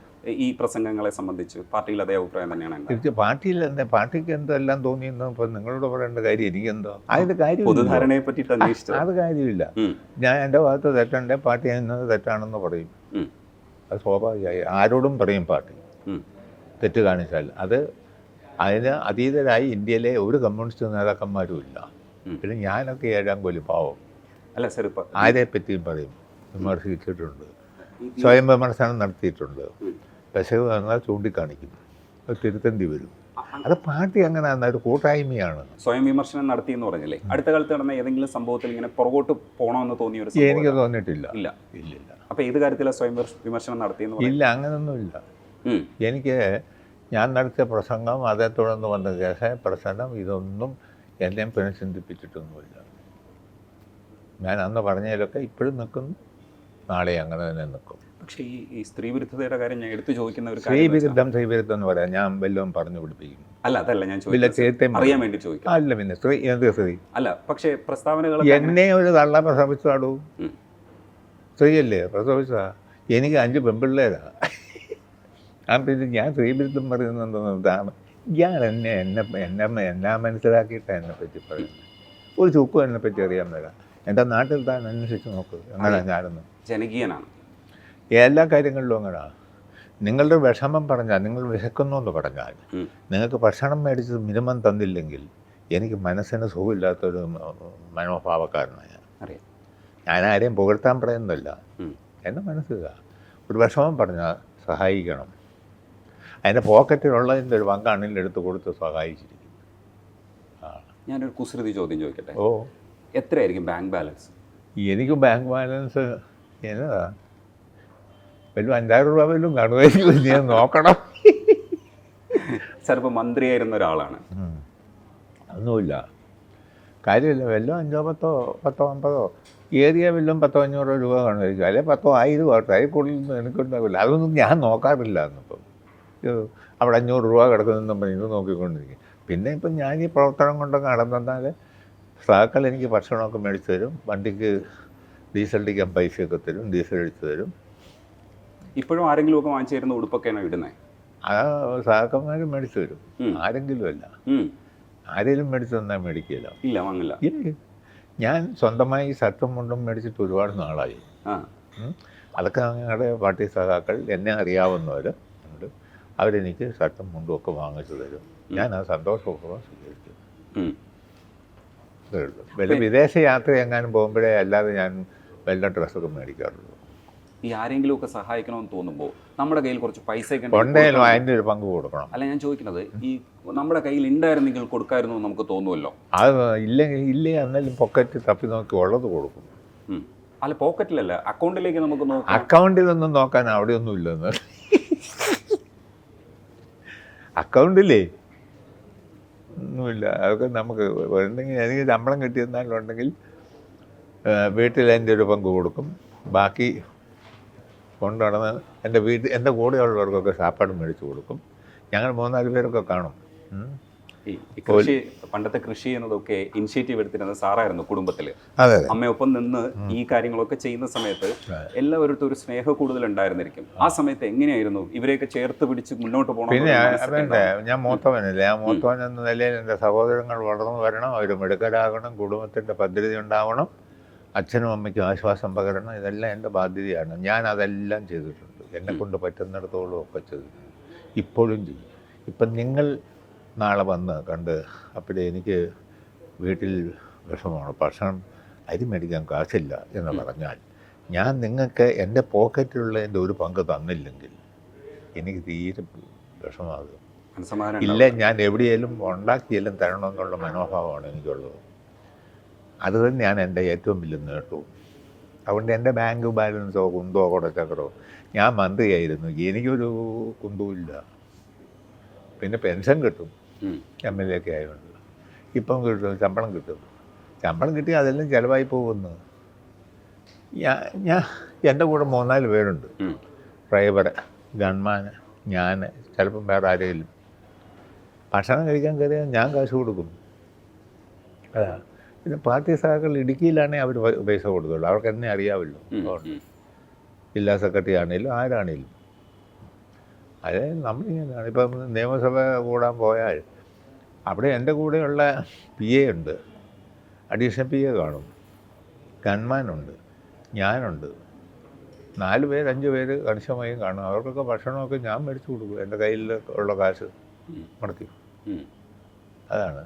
ഈ പ്രസംഗങ്ങളെ സംബന്ധിച്ച് പാർട്ടിയിൽ അതേ അഭിപ്രായം തന്നെയാണ് തീർച്ചയായും പാർട്ടിയിൽ എന്താ പാർട്ടിക്ക് എന്തെല്ലാം തോന്നിയെന്ന് ഇപ്പം നിങ്ങളോട് പറയേണ്ട കാര്യം എനിക്കെന്തോ. അതിന്റെ കാര്യം പൊതുധാരണയെ പറ്റിയിട്ട് അന്വേഷിച്ചു അത് കാര്യമില്ല. ഞാൻ എന്റെ ഭാഗത്ത് തെറ്റുണ്ട് പാർട്ടി എന്നത് തെറ്റാണെന്ന് പറയും. അത് സ്വാഭാവികമായി ആരോടും പറയും പാർട്ടി. തെറ്റ് കാണിച്ചാൽ. അത് അതിന് അതീതരായി ഇന്ത്യയിലെ ഒരു കമ്മ്യൂണിസ്റ്റ് നേതാക്കന്മാരും ഇല്ല. പിന്നെ ഞാനൊക്കെ ഏഴാം കൊല്ലി പാവം. അല്ല സർ ഇപ്പൊ ആരെ പറ്റിയും പറയും. വിമർശിച്ചിട്ടുണ്ട്. സ്വയം വിമർശനം നടത്തിയിട്ടുണ്ട്. പക്ഷേ വന്നാൽ ചൂണ്ടിക്കാണിക്കും അത് തിരുത്തേണ്ടി വരും. അത് പാർട്ടി അങ്ങനെ ഒരു കൂട്ടായ്മയാണ്. സ്വയം വിമർശനം നടത്തി എന്ന് പറഞ്ഞല്ലേ? അടുത്ത കാലത്ത് നടന്ന ഏതെങ്കിലും സംഭവത്തിൽ ഇങ്ങനെ പുറകോട്ട് പോകണമെന്ന് തോന്നിയ ഒരു എനിക്ക് തോന്നിയിട്ടില്ല. ഇല്ല. ഇല്ല ഇല്ല അപ്പൊ ഏത് കാര്യത്തിലാണ് സ്വയം വിമർശ- വിമർശനം നടത്തിയെന്ന് ഇല്ല അങ്ങനൊന്നുമില്ല. ഇല്ല എനിക്ക് ഞാൻ നടത്തിയ പ്രസംഗം അതേ തുടർന്ന് വന്ന കേസ് പ്രസംഗം ഇതൊന്നും എന്നെയും പുനഃസിന്ധിപ്പിച്ചിട്ടൊന്നുമില്ല ഞാൻ അന്ന് പറഞ്ഞതിലൊക്കെ ഇപ്പോഴും നിൽക്കുന്നു. നാളെ അങ്ങനെ തന്നെ നിൽക്കും. പക്ഷേ ഈ ഈ സ്ത്രീ വിരുദ്ധതയുടെ കാര്യം ഞാൻ എടുത്തു ചോദിക്കുന്ന ഒരു സ്ത്രീ വിരുദ്ധം സ്ത്രീ ശ്രീവിരുദ്ധം എന്ന് പറയാം ഞാൻ വല്ലതും പറഞ്ഞു പിടിപ്പിക്കും. അല്ല അതല്ല ഞാൻ ചോദിക്കും അറിയാൻ വേണ്ടി ചോദിക്കും. അല്ല പിന്നെ സ്ത്രീ എന്ത് സ്ത്രീ? അല്ല പക്ഷേ പ്രസ്താവനകൾ എന്നെ ഒരു തള്ള പ്രസവിച്ചാടൂ. സ്ത്രീയല്ലേ പ്രസവിച്ചതാ? എനിക്ക് അഞ്ച് പെൺപിള്ളേരാ. ആ പിന്നെ ഞാൻ സ്ത്രീവിരുദ്ധം പറയുന്നതാണ് ഞാൻ എന്നെ എന്നെ എന്നെ എന്നാ മനസ്സിലാക്കിയിട്ട് എന്നെ പറ്റി പറയുന്നത്? ഒരു ചുക്കും എന്നെ പറ്റി അറിയാൻ വരാം. എന്റെ നാട്ടിൽ താൻ അന്വേഷിച്ച് നോക്ക്. എങ്ങനെ ഞാനൊന്ന്. ജനകീയനാണ്. എല്ലാ കാര്യങ്ങളിലും അങ്ങനെ. നിങ്ങളുടെ വിഷമം പറഞ്ഞാൽ നിങ്ങൾ വിശക്കുന്നു എന്ന് പറഞ്ഞാൽ നിങ്ങൾക്ക് ഭക്ഷണം മേടിച്ച് മിനിമം തന്നില്ലെങ്കിൽ എനിക്ക് മനസ്സിന് സുഖമില്ലാത്തൊരു മനോഭാവക്കാരനാണ് ഞാൻ. അറിയാം. ഞാൻ ആരെയും പുകഴ്ത്താൻ പറയുന്നില്ല. എന്റെ മനസ്സിലാ. ഒരു വിഷമം പറഞ്ഞാൽ സഹായിക്കണം. അതിന്റെ പോക്കറ്റിലുള്ളതിന്റെ ഒരു പങ്കാണെങ്കിൽ എടുത്ത് കൊടുത്ത് സഹായിച്ചിരിക്കും. ഞാനൊരു കുസൃതി ചോദ്യം ചോദിക്കട്ടെ? ഓ. എത്രയായിരിക്കും ബാങ്ക് ബാലൻസ്? എനിക്ക് ബാങ്ക് ബാലൻസ് എന്നതാ വല്ലതും അഞ്ചായിരം രൂപ വല്ലതും കാണുമായിരിക്കും. ഞാൻ നോക്കണം. സാർ ഇപ്പോൾ മന്ത്രിയായിരുന്ന ഒരാളാണ്. ഒന്നുമില്ല കാര്യമില്ല. വല്ലതും അഞ്ചോ പത്തോ പത്തോ അമ്പതോ ഏറിയ വല്ലതും പത്തോ അഞ്ഞൂറോ രൂപ കാണുമായിരിക്കും. അല്ലെങ്കിൽ പത്തോ ആയിരം ആകട്ടെ അതിൽ കൂടുതലൊന്നും എനിക്കുണ്ടാവില്ല. അതൊന്നും ഞാൻ നോക്കാറില്ല എന്നിപ്പം. അവിടെ അഞ്ഞൂറ് രൂപ കിടക്കുന്നെന്നും പറഞ്ഞ് ഇത് നോക്കിക്കൊണ്ടിരിക്കും. പിന്നെ ഇപ്പം ഞാൻ ഈ പ്രവർത്തനം കൊണ്ടൊക്കെ നടന്നാൽ സഹാക്കൾ എനിക്ക് ഭക്ഷണമൊക്കെ മേടിച്ചു തരും. വണ്ടിക്ക് ഡീസൽ അടിക്കാൻ പൈസയൊക്കെ തരും ഡീസൽ അടിച്ചു തരും. ഇപ്പോഴും ആരെങ്കിലും ഒക്കെ വാങ്ങിച്ചു തരുന്ന ഉടുപ്പൊക്കെയാണോ ഇടുന്നത് ആ സഹാക്കന്മാർ മേടിച്ചു തരും. ആരെങ്കിലും അല്ല. ആരെങ്കിലും മേടിച്ചു തന്നാൽ മേടിക്കില്ല ഇല്ല വാങ്ങില്ല. ഞാൻ സ്വന്തമായി ഷർട്ടും മുണ്ടും മേടിച്ചിട്ട് ഒരുപാട് നാളായി. അതൊക്കെ ഞങ്ങളുടെ പാർട്ടി സഹാക്കൾ എന്നെ അറിയാവുന്നവർ ഉണ്ട്. അവരെനിക്ക് ഷർട്ടും മുണ്ടും ഒക്കെ വാങ്ങിച്ചു തരും. ഞാൻ ആ സന്തോഷപൂർവം സ്വീകരിക്കും. വിദേശ യാത്ര എങ്ങാനും പോകുമ്പോഴേ അല്ലാതെ ഞാൻ വല്ല ഡ്രസ്സൊക്കെ മേടിക്കാറുള്ളൂ. ഈ ആരെങ്കിലും ഒക്കെ സഹായിക്കണമെന്ന് തോന്നുമ്പോൾ നമ്മുടെ കയ്യിൽ കുറച്ച് പൈസ ഉണ്ടെങ്കിലും. അതിന്റെ ഒരു പങ്ക് കൊടുക്കണം. അല്ല ഞാൻ ചോദിക്കുന്നത് ഈ നമ്മുടെ കയ്യിൽ ഉണ്ടായിരുന്നെങ്കിൽ കൊടുക്കായിരുന്നു നമുക്ക് തോന്നുമല്ലോ? അത് ഇല്ലെങ്കിൽ ഇല്ലേ എന്നാലും പോക്കറ്റ് തപ്പി നോക്കി ഉള്ളത് കൊടുക്കും. അല്ല പോക്കറ്റിലല്ല അക്കൗണ്ടിലേക്ക് നമുക്ക് അക്കൗണ്ടിൽ അക്കൗണ്ടിലൊന്നും നോക്കാൻ അവിടെ അവിടെയൊന്നും ഇല്ലെന്ന്. അക്കൗണ്ടില്ലേ? ഒന്നുമില്ല. അതൊക്കെ നമുക്ക് ഉണ്ടെങ്കിൽ എനിക്ക് ശമ്പളം കിട്ടിയെന്നാലുണ്ടെങ്കിൽ വീട്ടിൽ എന്റെ ഒരു പങ്ക് കൊടുക്കും. ബാക്കി കൊണ്ടു നടന്ന് എന്റെ വീട്ടിൽ എന്റെ കൂടെയുള്ളവർക്കൊക്കെ സാപ്പാട് മേടിച്ചു കൊടുക്കും. ഞങ്ങൾ മൂന്നാൽ പേരൊക്കെ കാണും. ഈ കൃഷി പണ്ടത്തെ കൃഷി എന്നതൊക്കെ ഇനിഷ്യേറ്റീവ് എടുത്തിരുന്നത് സാറായിരുന്നു കുടുംബത്തിൽ അമ്മയൊപ്പം നിന്ന് ഈ കാര്യങ്ങളൊക്കെ ചെയ്യുന്ന സമയത്ത് എല്ലാവരുടെ ഒരു സ്നേഹ കൂടുതൽ ഉണ്ടായിരുന്നിരിക്കും ആ സമയത്ത് എങ്ങനെയായിരുന്നു ഇവരെയൊക്കെ ചേർത്ത് പിടിച്ച് മുന്നോട്ട് പോകണം പിന്നെ ഞാൻ മൂത്തവനല്ലേ ആ മൂത്തവൻ എന്ന നിലയിൽ എന്റെ സഹോദരങ്ങൾ വളർന്നു വരണം അവർ മിടുക്കരാകണം കുടുംബത്തിന്റെ പദ്ധതി ഉണ്ടാവണം അച്ഛനും അമ്മയ്ക്കും ആശ്വാസം പകരണം ഇതെല്ലാം എന്റെ ബാധ്യതയാണ്. ഞാൻ അതെല്ലാം ചെയ്തിട്ടുണ്ട്. എന്നെ കൊണ്ട് പറ്റുന്നിടത്തോളം ഒക്കെ ചെയ്തിട്ടുണ്ട്. ഇപ്പോഴും ചെയ്യും. ഇപ്പം നിങ്ങൾ നാളെ വന്ന് കണ്ട് അപ്പോഴേ എനിക്ക് വീട്ടിൽ വിഷമമാണ്. ഭക്ഷണം അരി മേടിക്കാൻ കാശില്ല എന്ന് പറഞ്ഞാൽ ഞാൻ നിങ്ങൾക്ക് എന്റെ പോക്കറ്റിലുള്ള എന്റെ ഒരു പങ്ക് തന്നില്ലെങ്കിൽ എനിക്ക് തീരെ വിഷമാകും ഇല്ല ഞാൻ എവിടെയെങ്കിലും ഉണ്ടാക്കിയെല്ലാം തരണമെന്നുള്ള മനോഭാവമാണ് എനിക്കുള്ളത്. അത് തന്നെയാണ് എന്റെ ഏറ്റവും വലിയ നേട്ടവും. അതുകൊണ്ട് എന്റെ ബാങ്ക് ബാലൻസോ കുന്തോ കൊടച്ചക്കറോ ഞാൻ മന്ത്രിയായിരുന്നു. എനിക്കൊരു കുന്തവുമില്ല പിന്നെ പെൻഷൻ കിട്ടും. എം എൽ എ ഒക്കെ ആയതുകൊണ്ട്. ഇപ്പം കിട്ടും ശമ്പളം കിട്ടും. ശമ്പളം കിട്ടി അതെല്ലാം ചിലവായി പോകുന്നു. ഞാൻ ഞാൻ എന്റെ കൂടെ മൂന്നാൽ പേരുണ്ട്. ഡ്രൈവർ ഗൺമാൻ ഞാൻ ചിലപ്പം വേറെ ആരെങ്കിലും. ഭക്ഷണം കഴിക്കാൻ കയറിയാൽ ഞാൻ കാശ് കൊടുക്കും. അതാ. പിന്നെ പാർട്ടി സഹാക്കൾ ഇടുക്കിയിലാണെങ്കിൽ അവർ പൈസ കൊടുക്കുള്ളൂ അവർക്ക് എന്നെ അറിയാമല്ലോ ഉം. ജില്ലാ സെക്രട്ടറി ആണെങ്കിലും ആരാണെങ്കിലും അത് നമ്മളിങ്ങനെയാണ്. ഇപ്പം നിയമസഭ കൂടാൻ പോയാൽ അവിടെ എന്റെ കൂടെയുള്ള പി എ ഉണ്ട്. അഡീഷണൽ പി എ കാണും. ഗൺമാനുണ്ട് ഞാനുണ്ട്. നാല് പേര് അഞ്ച് പേര് കണിശമായും കാണും. അവർക്കൊക്കെ ഭക്ഷണമൊക്കെ ഞാൻ മേടിച്ചു കൊടുക്കും. എന്റെ കയ്യിൽ ഉള്ള കാശ്. മുടക്കി. അതാണ്.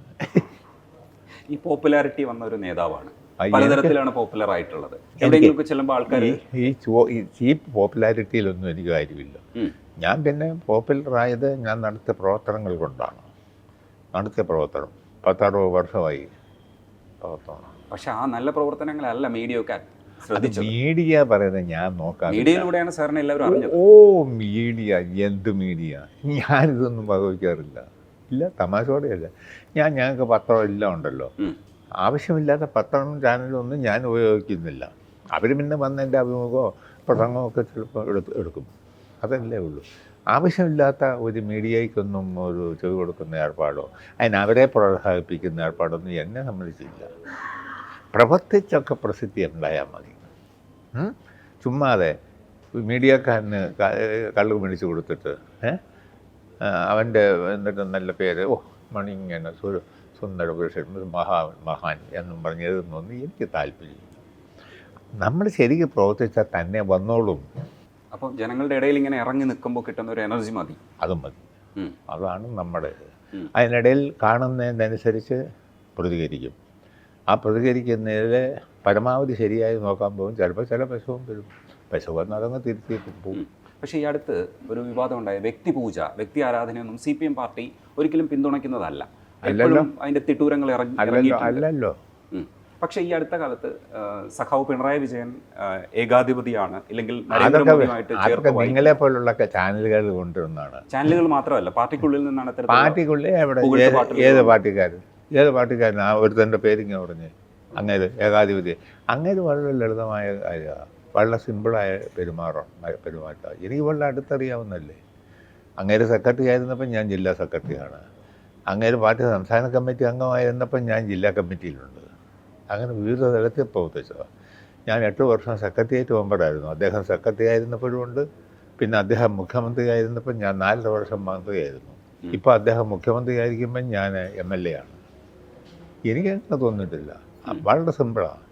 ഈ പോപ്പുലാരിറ്റി വന്ന ഒരു നേതാവാണ്. പലതരത്തിലാണ് പോപ്പുലർ ആയിട്ടുള്ളത്. എവിടെയെങ്കിലും ചെല്ലുമ്പോൾ ആൾക്കാർ ഈ ഈ ചോ ഈ ചീപ്പ് പോപ്പുലാരിറ്റിയിലൊന്നും എനിക്ക് കാര്യമില്ല. ഞാൻ പിന്നെ പോപ്പുലറായത് ഞാൻ നടത്തിയ പ്രവർത്തനങ്ങൾ കൊണ്ടാണ്. നടത്തിയ പ്രവർത്തനം പത്തറുപത് വർഷമായി പ്രവർത്തനം പക്ഷെ ആ നല്ല പ്രവർത്തനങ്ങളല്ല മീഡിയ ഒക്കെ മീഡിയ പറയുന്നത് ഞാൻ നോക്കാം മീഡിയയിലൂടെയാണ് സാറിനെ എല്ലാവരും ഓ മീഡിയ എന്ത് മീഡിയ? ഞാനിതൊന്നും വകവയ്ക്കാറില്ല. ഇല്ല തമാശയോടെയല്ല. ഞാൻ ഞങ്ങൾക്ക് പത്രം എല്ലാം ഉണ്ടല്ലോ. ആവശ്യമില്ലാത്ത പത്രം ചാനലും ഒന്നും ഞാൻ ഉപയോഗിക്കുന്നില്ല. അവർ പിന്നെ വന്ന് എന്റെ അഭിമുഖമോ പ്രസംഗമോ ഒക്കെ ചിലപ്പോൾ എടുത്ത് എടുക്കും. അതല്ലേ ഉള്ളൂ. ആവശ്യമില്ലാത്ത ഒരു മീഡിയയ്ക്കൊന്നും ഒരു ചെവി കൊടുക്കുന്ന ഏർപ്പാടോ അതിന് അവരെ പ്രോത്സാഹിപ്പിക്കുന്ന ഏർപ്പാടൊന്നും എന്നെ സംബന്ധിച്ചില്ല. പ്രവർത്തിച്ചൊക്കെ പ്രസിദ്ധി ഉണ്ടായാൽ മതി? ചുമ്മാതെ മീഡിയക്കാരന് കള്ളു മേടിച്ച് കൊടുത്തിട്ട് ഏ? അവന്റെ എന്നിട്ട് നല്ല പേര് ഓ മണിങ്ങനെ സുര സുന്ദര പുരുഷൻ മഹാ മഹാൻ എന്നും പറഞ്ഞതെന്നൊന്നും എനിക്ക് താല്പര്യമില്ല. നമ്മൾ ശരിക്കും പ്രവർത്തിച്ചാൽ തന്നെ വന്നോളും. അപ്പോൾ ജനങ്ങളുടെ ഇടയിൽ ഇങ്ങനെ ഇറങ്ങി നിൽക്കുമ്പോൾ കിട്ടുന്ന ഒരു എനർജി മതി. അത് മതി. അതാണ് നമ്മുടെ അതിനിടയിൽ കാണുന്നതിനനുസരിച്ച് പ്രതികരിക്കും. ആ പ്രതികരിക്കുന്നതിൽ പരമാവധി ശരിയായി നോക്കാൻ പോകും. ചിലപ്പോൾ ചില പശുവും വരും. പശു വന്നതങ്ങ് തിരുത്തി പോകും. പക്ഷേ ഈ അടുത്ത് ഒരു വിവാദം ഉണ്ടായ. വ്യക്തി പൂജ വ്യക്തി ആരാധനയൊന്നും സി പി എം പാർട്ടി ഒരിക്കലും പിന്തുണയ്ക്കുന്നതല്ല. എപ്പോഴും അതിന്റെ തിട്ടൂരങ്ങൾ അല്ലല്ലോ. പക്ഷേ ഈ അടുത്ത കാലത്ത് സഖാവ് പിണറായി വിജയൻ ഏകാധിപതിയാണ്. ഇല്ലെങ്കിൽ നിങ്ങളെ പോലുള്ള ചാനലുകൾ കൊണ്ടുവന്നാണ്. ചാനലുകൾ മാത്രമല്ല പാർട്ടിക്കുള്ളിൽ നിന്നാണ് പാർട്ടിക്കുള്ളിൽ ഏത് പാർട്ടിക്കാരൻ ഏത് പാർട്ടിക്കാരൻ ആ ഒരുത്തന്റെ പേരിങ്ങനെ പറഞ്ഞ് അങ്ങേത് ഏകാധിപതി. അങ്ങേത് വളരെ ലളിതമായ കാര്യമാണ്. വളരെ സിമ്പിളായ പെരുമാറണം പെരുമാറ്റം. എനിക്ക് വളരെ അടുത്തറിയാവുന്നല്ലേ അങ്ങേര് സെക്രട്ടറി ആയിരുന്നപ്പോൾ ഞാൻ ജില്ലാ സെക്രട്ടറിയാണ്. അങ്ങേര് പാർട്ടി സംസ്ഥാന കമ്മിറ്റി അംഗമായിരുന്നപ്പോൾ ഞാൻ ജില്ലാ കമ്മിറ്റിയിലുണ്ട്. അങ്ങനെ വിവിധ തലത്തിൽ പ്രവർത്തിച്ചതാണ് ഞാൻ എട്ട് വർഷം സെക്രട്ടേറിയറ്റ് മെമ്പറായിരുന്നു. അദ്ദേഹം സെക്രട്ടറി ആയിരുന്നപ്പോഴും ഉണ്ട്. പിന്നെ അദ്ദേഹം മുഖ്യമന്ത്രി ആയിരുന്നപ്പോൾ ഞാൻ നാലര വർഷം മന്ത്രിയായിരുന്നു. ഇപ്പോൾ അദ്ദേഹം മുഖ്യമന്ത്രി ആയിരിക്കുമ്പോൾ ഞാൻ എം എൽ എ ആണ്. എനിക്ക് അങ്ങനെ തോന്നിയിട്ടില്ല വളരെ സിമ്പിളാണ്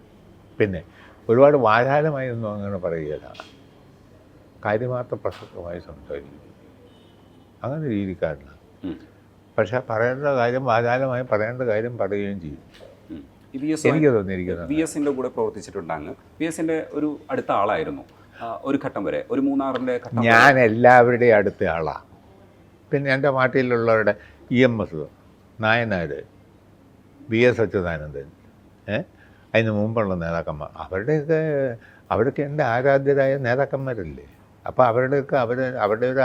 പിന്നെ ഒരുപാട് വാചാലമായൊന്നും അങ്ങനെ പറയുകയില്ല. കാര്യമാത്ര പ്രസക്തമായി സംസാരിക്കും. അങ്ങനെ രീതിക്കാരില്ല. പക്ഷെ പറയേണ്ട കാര്യം വാചാലമായി പറയേണ്ട കാര്യം പറയുകയും ചെയ്യും. എനിക്ക് തോന്നിയിരിക്കുന്നത് വി എസിന്റെ കൂടെ പ്രവർത്തിച്ചിട്ടുണ്ടാങ്ങ് വി എസിന്റെ ഒരു അടുത്ത ആളായിരുന്നു ഒരു ഘട്ടം വരെ ഒരു മൂന്നാറിന്റെ ഞാൻ എല്ലാവരുടെയും അടുത്ത ആളാ. പിന്നെ എന്റെ പാർട്ടിയിലുള്ളവരുടെ E M S Nayanar V S Achuthanandan ഏ? അതിന് മുമ്പുള്ള നേതാക്കന്മാർ. അവരുടെയൊക്കെ അവരൊക്കെ എന്റെ ആരാധ്യരായ നേതാക്കന്മാരല്ലേ? അപ്പോൾ അവരുടെയൊക്കെ അവർ അവരുടെ ഒരു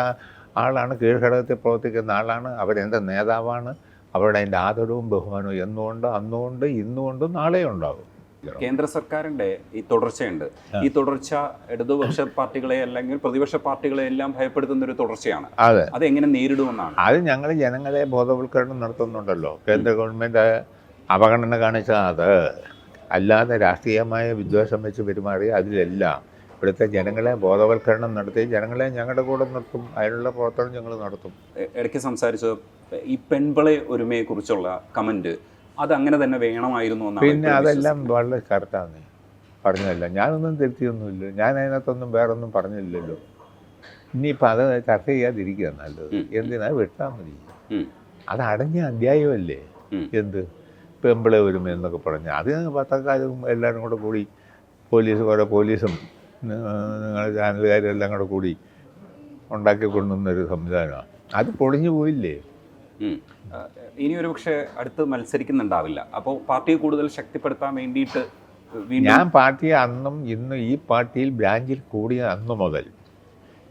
ആളാണ് കീഴ്ഘടകത്തിൽ പ്രവർത്തിക്കുന്ന ആളാണ്. അവരെന്റെ നേതാവാണ്? അവരുടെ അതിന്റെ ആദരവും ബഹുമാനവും എന്നുകൊണ്ട് അന്നുകൊണ്ട് ഇന്നുകൊണ്ട് നാളെയും ഉണ്ടാകും കേന്ദ്ര സർക്കാരിന്റെ ഈ തുടർച്ചയുണ്ട്. ഈ തുടർച്ച ഇടതുപക്ഷ പാർട്ടികളെ അല്ലെങ്കിൽ പ്രതിപക്ഷ പാർട്ടികളെ എല്ലാം ഭയപ്പെടുത്തുന്ന ഒരു തുടർച്ചയാണ്. അതെ. അത് എങ്ങനെ നേരിടുമെന്നാണ്? അത് ഞങ്ങൾ ജനങ്ങളെ ബോധവൽക്കരണം നടത്തുന്നുണ്ടല്ലോ. കേന്ദ്ര ഗവൺമെന്റ് അവഗണന കാണിച്ചാൽ അത് അല്ലാതെ രാഷ്ട്രീയമായ വിദ്വേഷം വെച്ച് പെരുമാറി അതിലെല്ലാം ഇവിടുത്തെ ജനങ്ങളെ ബോധവൽക്കരണം നടത്തി ജനങ്ങളെ ഞങ്ങളുടെ കൂടെ നിർത്തും അതിനുള്ള പ്രവർത്തനം ഞങ്ങൾ നടത്തും. ഇടയ്ക്ക് സംസാരിച്ച ഈ പെൺപിളെ ഒരുമയെ കുറിച്ചുള്ള കമന്റ് അത് അങ്ങനെ തന്നെ വേണമായിരുന്നു പിന്നെ അതെല്ലാം വളരെ കറക്റ്റാണ് പറഞ്ഞതല്ല. ഞാനൊന്നും തിരുത്തിയൊന്നുമില്ല. ഞാൻ അതിനകത്തൊന്നും വേറൊന്നും പറഞ്ഞില്ലല്ലോ. ഇനിയിപ്പോൾ അത് ചർച്ച ചെയ്യാതിരിക്കുക നല്ലത്. എന്തിനാ വിട്ടാൽ മതി? അത് അടങ്ങിയ അധ്യായമല്ലേ? എന്ത്? പെമ്പിളെ ഒരുമ എന്നൊക്കെ പറഞ്ഞ്. അത് പത്രക്കാരും എല്ലാവരും കൂടെ കൂടി പോലീസ് കുറേ പോലീസും നിങ്ങളുടെ ചാനലുകാരും എല്ലാം കൂടെ കൂടി ഉണ്ടാക്കി കൊണ്ടുവന്നൊരു സംവിധാനമാണ്. അത് പൊളിഞ്ഞു പോയില്ലേ? ഇനി ഒരു പക്ഷേ അടുത്ത് മത്സരിക്കുന്നുണ്ടാവില്ല. അപ്പോൾ പാർട്ടിയെ കൂടുതൽ ശക്തിപ്പെടുത്താൻ വേണ്ടിയിട്ട് ഞാൻ പാർട്ടിയെ അന്നും ഇന്നും ഈ പാർട്ടിയിൽ ബ്രാഞ്ചിൽ കൂടിയ അന്ന് മുതൽ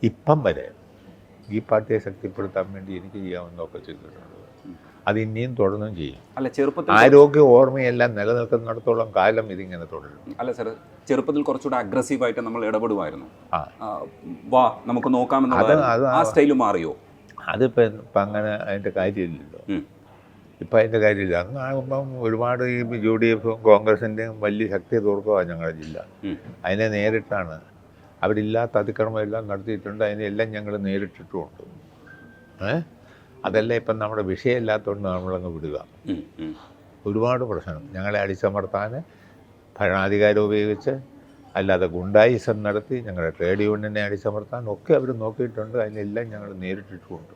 ഇപ്പം വരെ ഈ പാർട്ടിയെ ശക്തിപ്പെടുത്താൻ വേണ്ടി എനിക്ക് ചെയ്യാവുന്നതൊക്കെ ചെയ്തിട്ടുണ്ട്. അത് ഇനിയും തുടർന്നും ചെയ്യും. അല്ല ചെറുപ്പത്തിൽ ആരോഗ്യ ഓർമ്മയെല്ലാം നിലനിൽക്കുന്നിടത്തോളം കാലം ഇതിങ്ങനെ തുടരും. അല്ല സർ ചെറുപ്പത്തിൽ കുറച്ചുകൂടെ അഗ്രസീവായിട്ട് നമ്മൾ ഇടപെടുമായിരുന്നു. വാ നമുക്ക് നോക്കാമെന്നുള്ള ആ സ്റ്റൈൽ മാറിയോ? അതിപ്പോൾ ഇപ്പം അങ്ങനെ അതിന്റെ കാര്യമില്ലല്ലോ. ഇപ്പം അതിന്റെ കാര്യമില്ല. അന്ന് ആകുമ്പം ഒരുപാട് ഈ യു ഡി എഫും കോൺഗ്രസിന്റെയും വലിയ ശക്തി തോർക്കുവാണ് ഞങ്ങളുടെ ജില്ല. അതിനെ നേരിട്ടാണ്. അവരില്ലാത്ത അതിക്രമം എല്ലാം നടത്തിയിട്ടുണ്ട്. അതിനെല്ലാം ഞങ്ങൾ നേരിട്ടിട്ടുമുണ്ട്. ഏ? അതെല്ലാം ഇപ്പം നമ്മുടെ വിഷയമില്ലാത്തതുകൊണ്ട് നമ്മളങ്ങ് വിടുക. ഒരുപാട് പ്രശ്നം ഞങ്ങളെ അടിച്ചമർത്താൻ ഭരണാധികാരം ഉപയോഗിച്ച് അല്ലാതെ ഗുണ്ടായിസം നടത്തി ഞങ്ങളുടെ ട്രേഡ് യൂണിയനെ അടിച്ചമർത്താൻ ഒക്കെ അവർ നോക്കിയിട്ടുണ്ട്. അതിനെല്ലാം ഞങ്ങൾ നേരിട്ടിട്ടുമുണ്ട്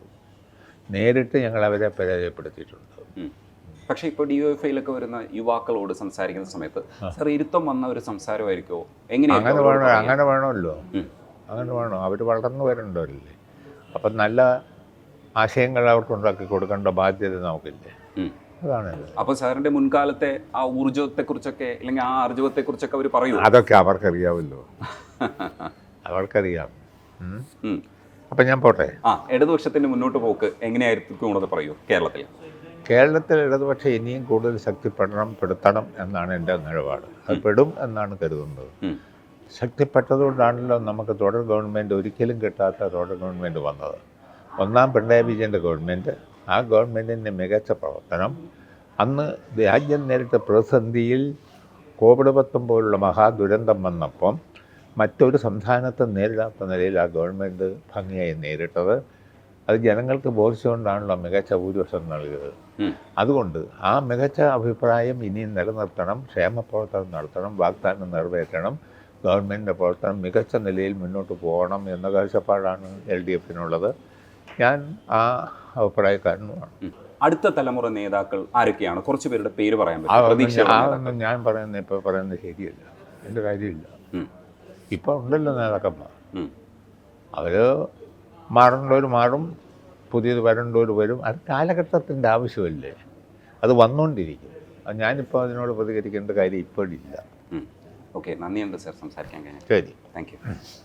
നേരിട്ട് ഞങ്ങൾ അവരെ പരാജയപ്പെടുത്തിയിട്ടുണ്ട്. പക്ഷേ ഇപ്പോൾ ഡി എഫ് ഐയിലൊക്കെ വരുന്ന യുവാക്കളോട് സംസാരിക്കുന്ന സമയത്ത് സാർ ഇരുത്തം വന്ന ഒരു സംസാരമായിരിക്കുമോ എങ്ങനെ അങ്ങനെ വേണോ? അങ്ങനെ വേണമല്ലോ. അങ്ങനെ വേണോ? അവർ വളർന്നു വരണ്ടല്ലേ അപ്പം നല്ല ആശയങ്ങൾ അവർക്ക് ഉണ്ടാക്കി കൊടുക്കേണ്ട ബാധ്യത നമുക്കില്ലേ? അതാണ് അപ്പോൾ സാറിന്റെ മുൻകാലത്തെ ആ ഊർജത്തെക്കുറിച്ചൊക്കെ അല്ലെങ്കിൽ ആ ആർജവത്തെക്കുറിച്ചൊക്കെ അവർ പറയൂ. അതൊക്കെ അവർക്കറിയാമല്ലോ അവർക്കറിയാം. അപ്പം ഞാൻ പോട്ടെ. ആ ഇടതുപക്ഷത്തിന്റെ മുന്നോട്ട് പോക്ക് എങ്ങനെയായിരിക്കും എന്നുള്ളത് പറയൂ കേരളത്തിൽ? കേരളത്തിൽ ഇടതുപക്ഷം ഇനിയും കൂടുതൽ ശക്തിപ്പെടണം പെടുത്തണം എന്നാണ് എന്റെ നിലപാട്. അത് പെടും എന്നാണ് കരുതുന്നത്. ശക്തിപ്പെട്ടതുകൊണ്ടാണല്ലോ നമുക്ക് തുടർ ഗവൺമെന്റ് ഒരിക്കലും കിട്ടാത്ത തുടർ ഗവൺമെന്റ് വന്നത്. ഒന്നാം പിണറായി വിജയന്റെ ഗവൺമെന്റ് ആ ഗവൺമെന്റിന്റെ മികച്ച പ്രവർത്തനം അന്ന് രാജ്യം നേരിട്ട പ്രതിസന്ധിയിൽ കോവിഡ് പത്തൊമ്പതിലുള്ള മഹാദുരന്തം വന്നപ്പം മറ്റൊരു സംസ്ഥാനത്ത് നേരിടാത്ത നിലയിൽ ആ ഗവൺമെന്റ് ഭംഗിയായി നേരിട്ടത്. അത് ജനങ്ങൾക്ക് ബോധിച്ചുകൊണ്ടാണല്ലോ മികച്ച ഭൂരിപക്ഷം നൽകിയത്. അതുകൊണ്ട് ആ മികച്ച അഭിപ്രായം ഇനിയും നിലനിർത്തണം ക്ഷേമ പ്രവർത്തനം നടത്തണം വാഗ്ദാനം നിറവേറ്റണം ഗവൺമെന്റിന്റെ പ്രവർത്തനം മികച്ച നിലയിൽ മുന്നോട്ട് പോകണം എന്ന കാഴ്ചപ്പാടാണ് എൽ ഡി എഫിനുള്ളത്. ഞാൻ ആ അഭിപ്രായക്കാരനുമാണ്. അടുത്ത തലമുറ നേതാക്കൾ ആരൊക്കെയാണ്? കുറച്ച് പേരുടെ പേര് പറയാൻ പറ്റും. ഞാൻ- പറയുന്ന ഇപ്പൊ പറയുന്നത് ഇപ്പോൾ പറയുന്നത് ശരിയല്ല. എന്റെ കാര്യമില്ല. ഇപ്പൊ ഇപ്പോൾ ഉണ്ടല്ലോ നേതാക്കന്മാർ. അവർ അവർ മാറേണ്ടവർ മാറും പുതിയത് വരേണ്ടവർ വരും. അത് കാലഘട്ടത്തിന്റെ ആവശ്യമല്ലേ? അത് വന്നുകൊണ്ടിരിക്കും ഞാനിപ്പോൾ അതിനോട് പ്രതികരിക്കേണ്ട കാര്യം ഇപ്പോഴില്ല. ഓക്കെ നന്ദിയുണ്ട് സാർ. സംസാരിക്കാൻ കഴിഞ്ഞു ശരി. Thank you.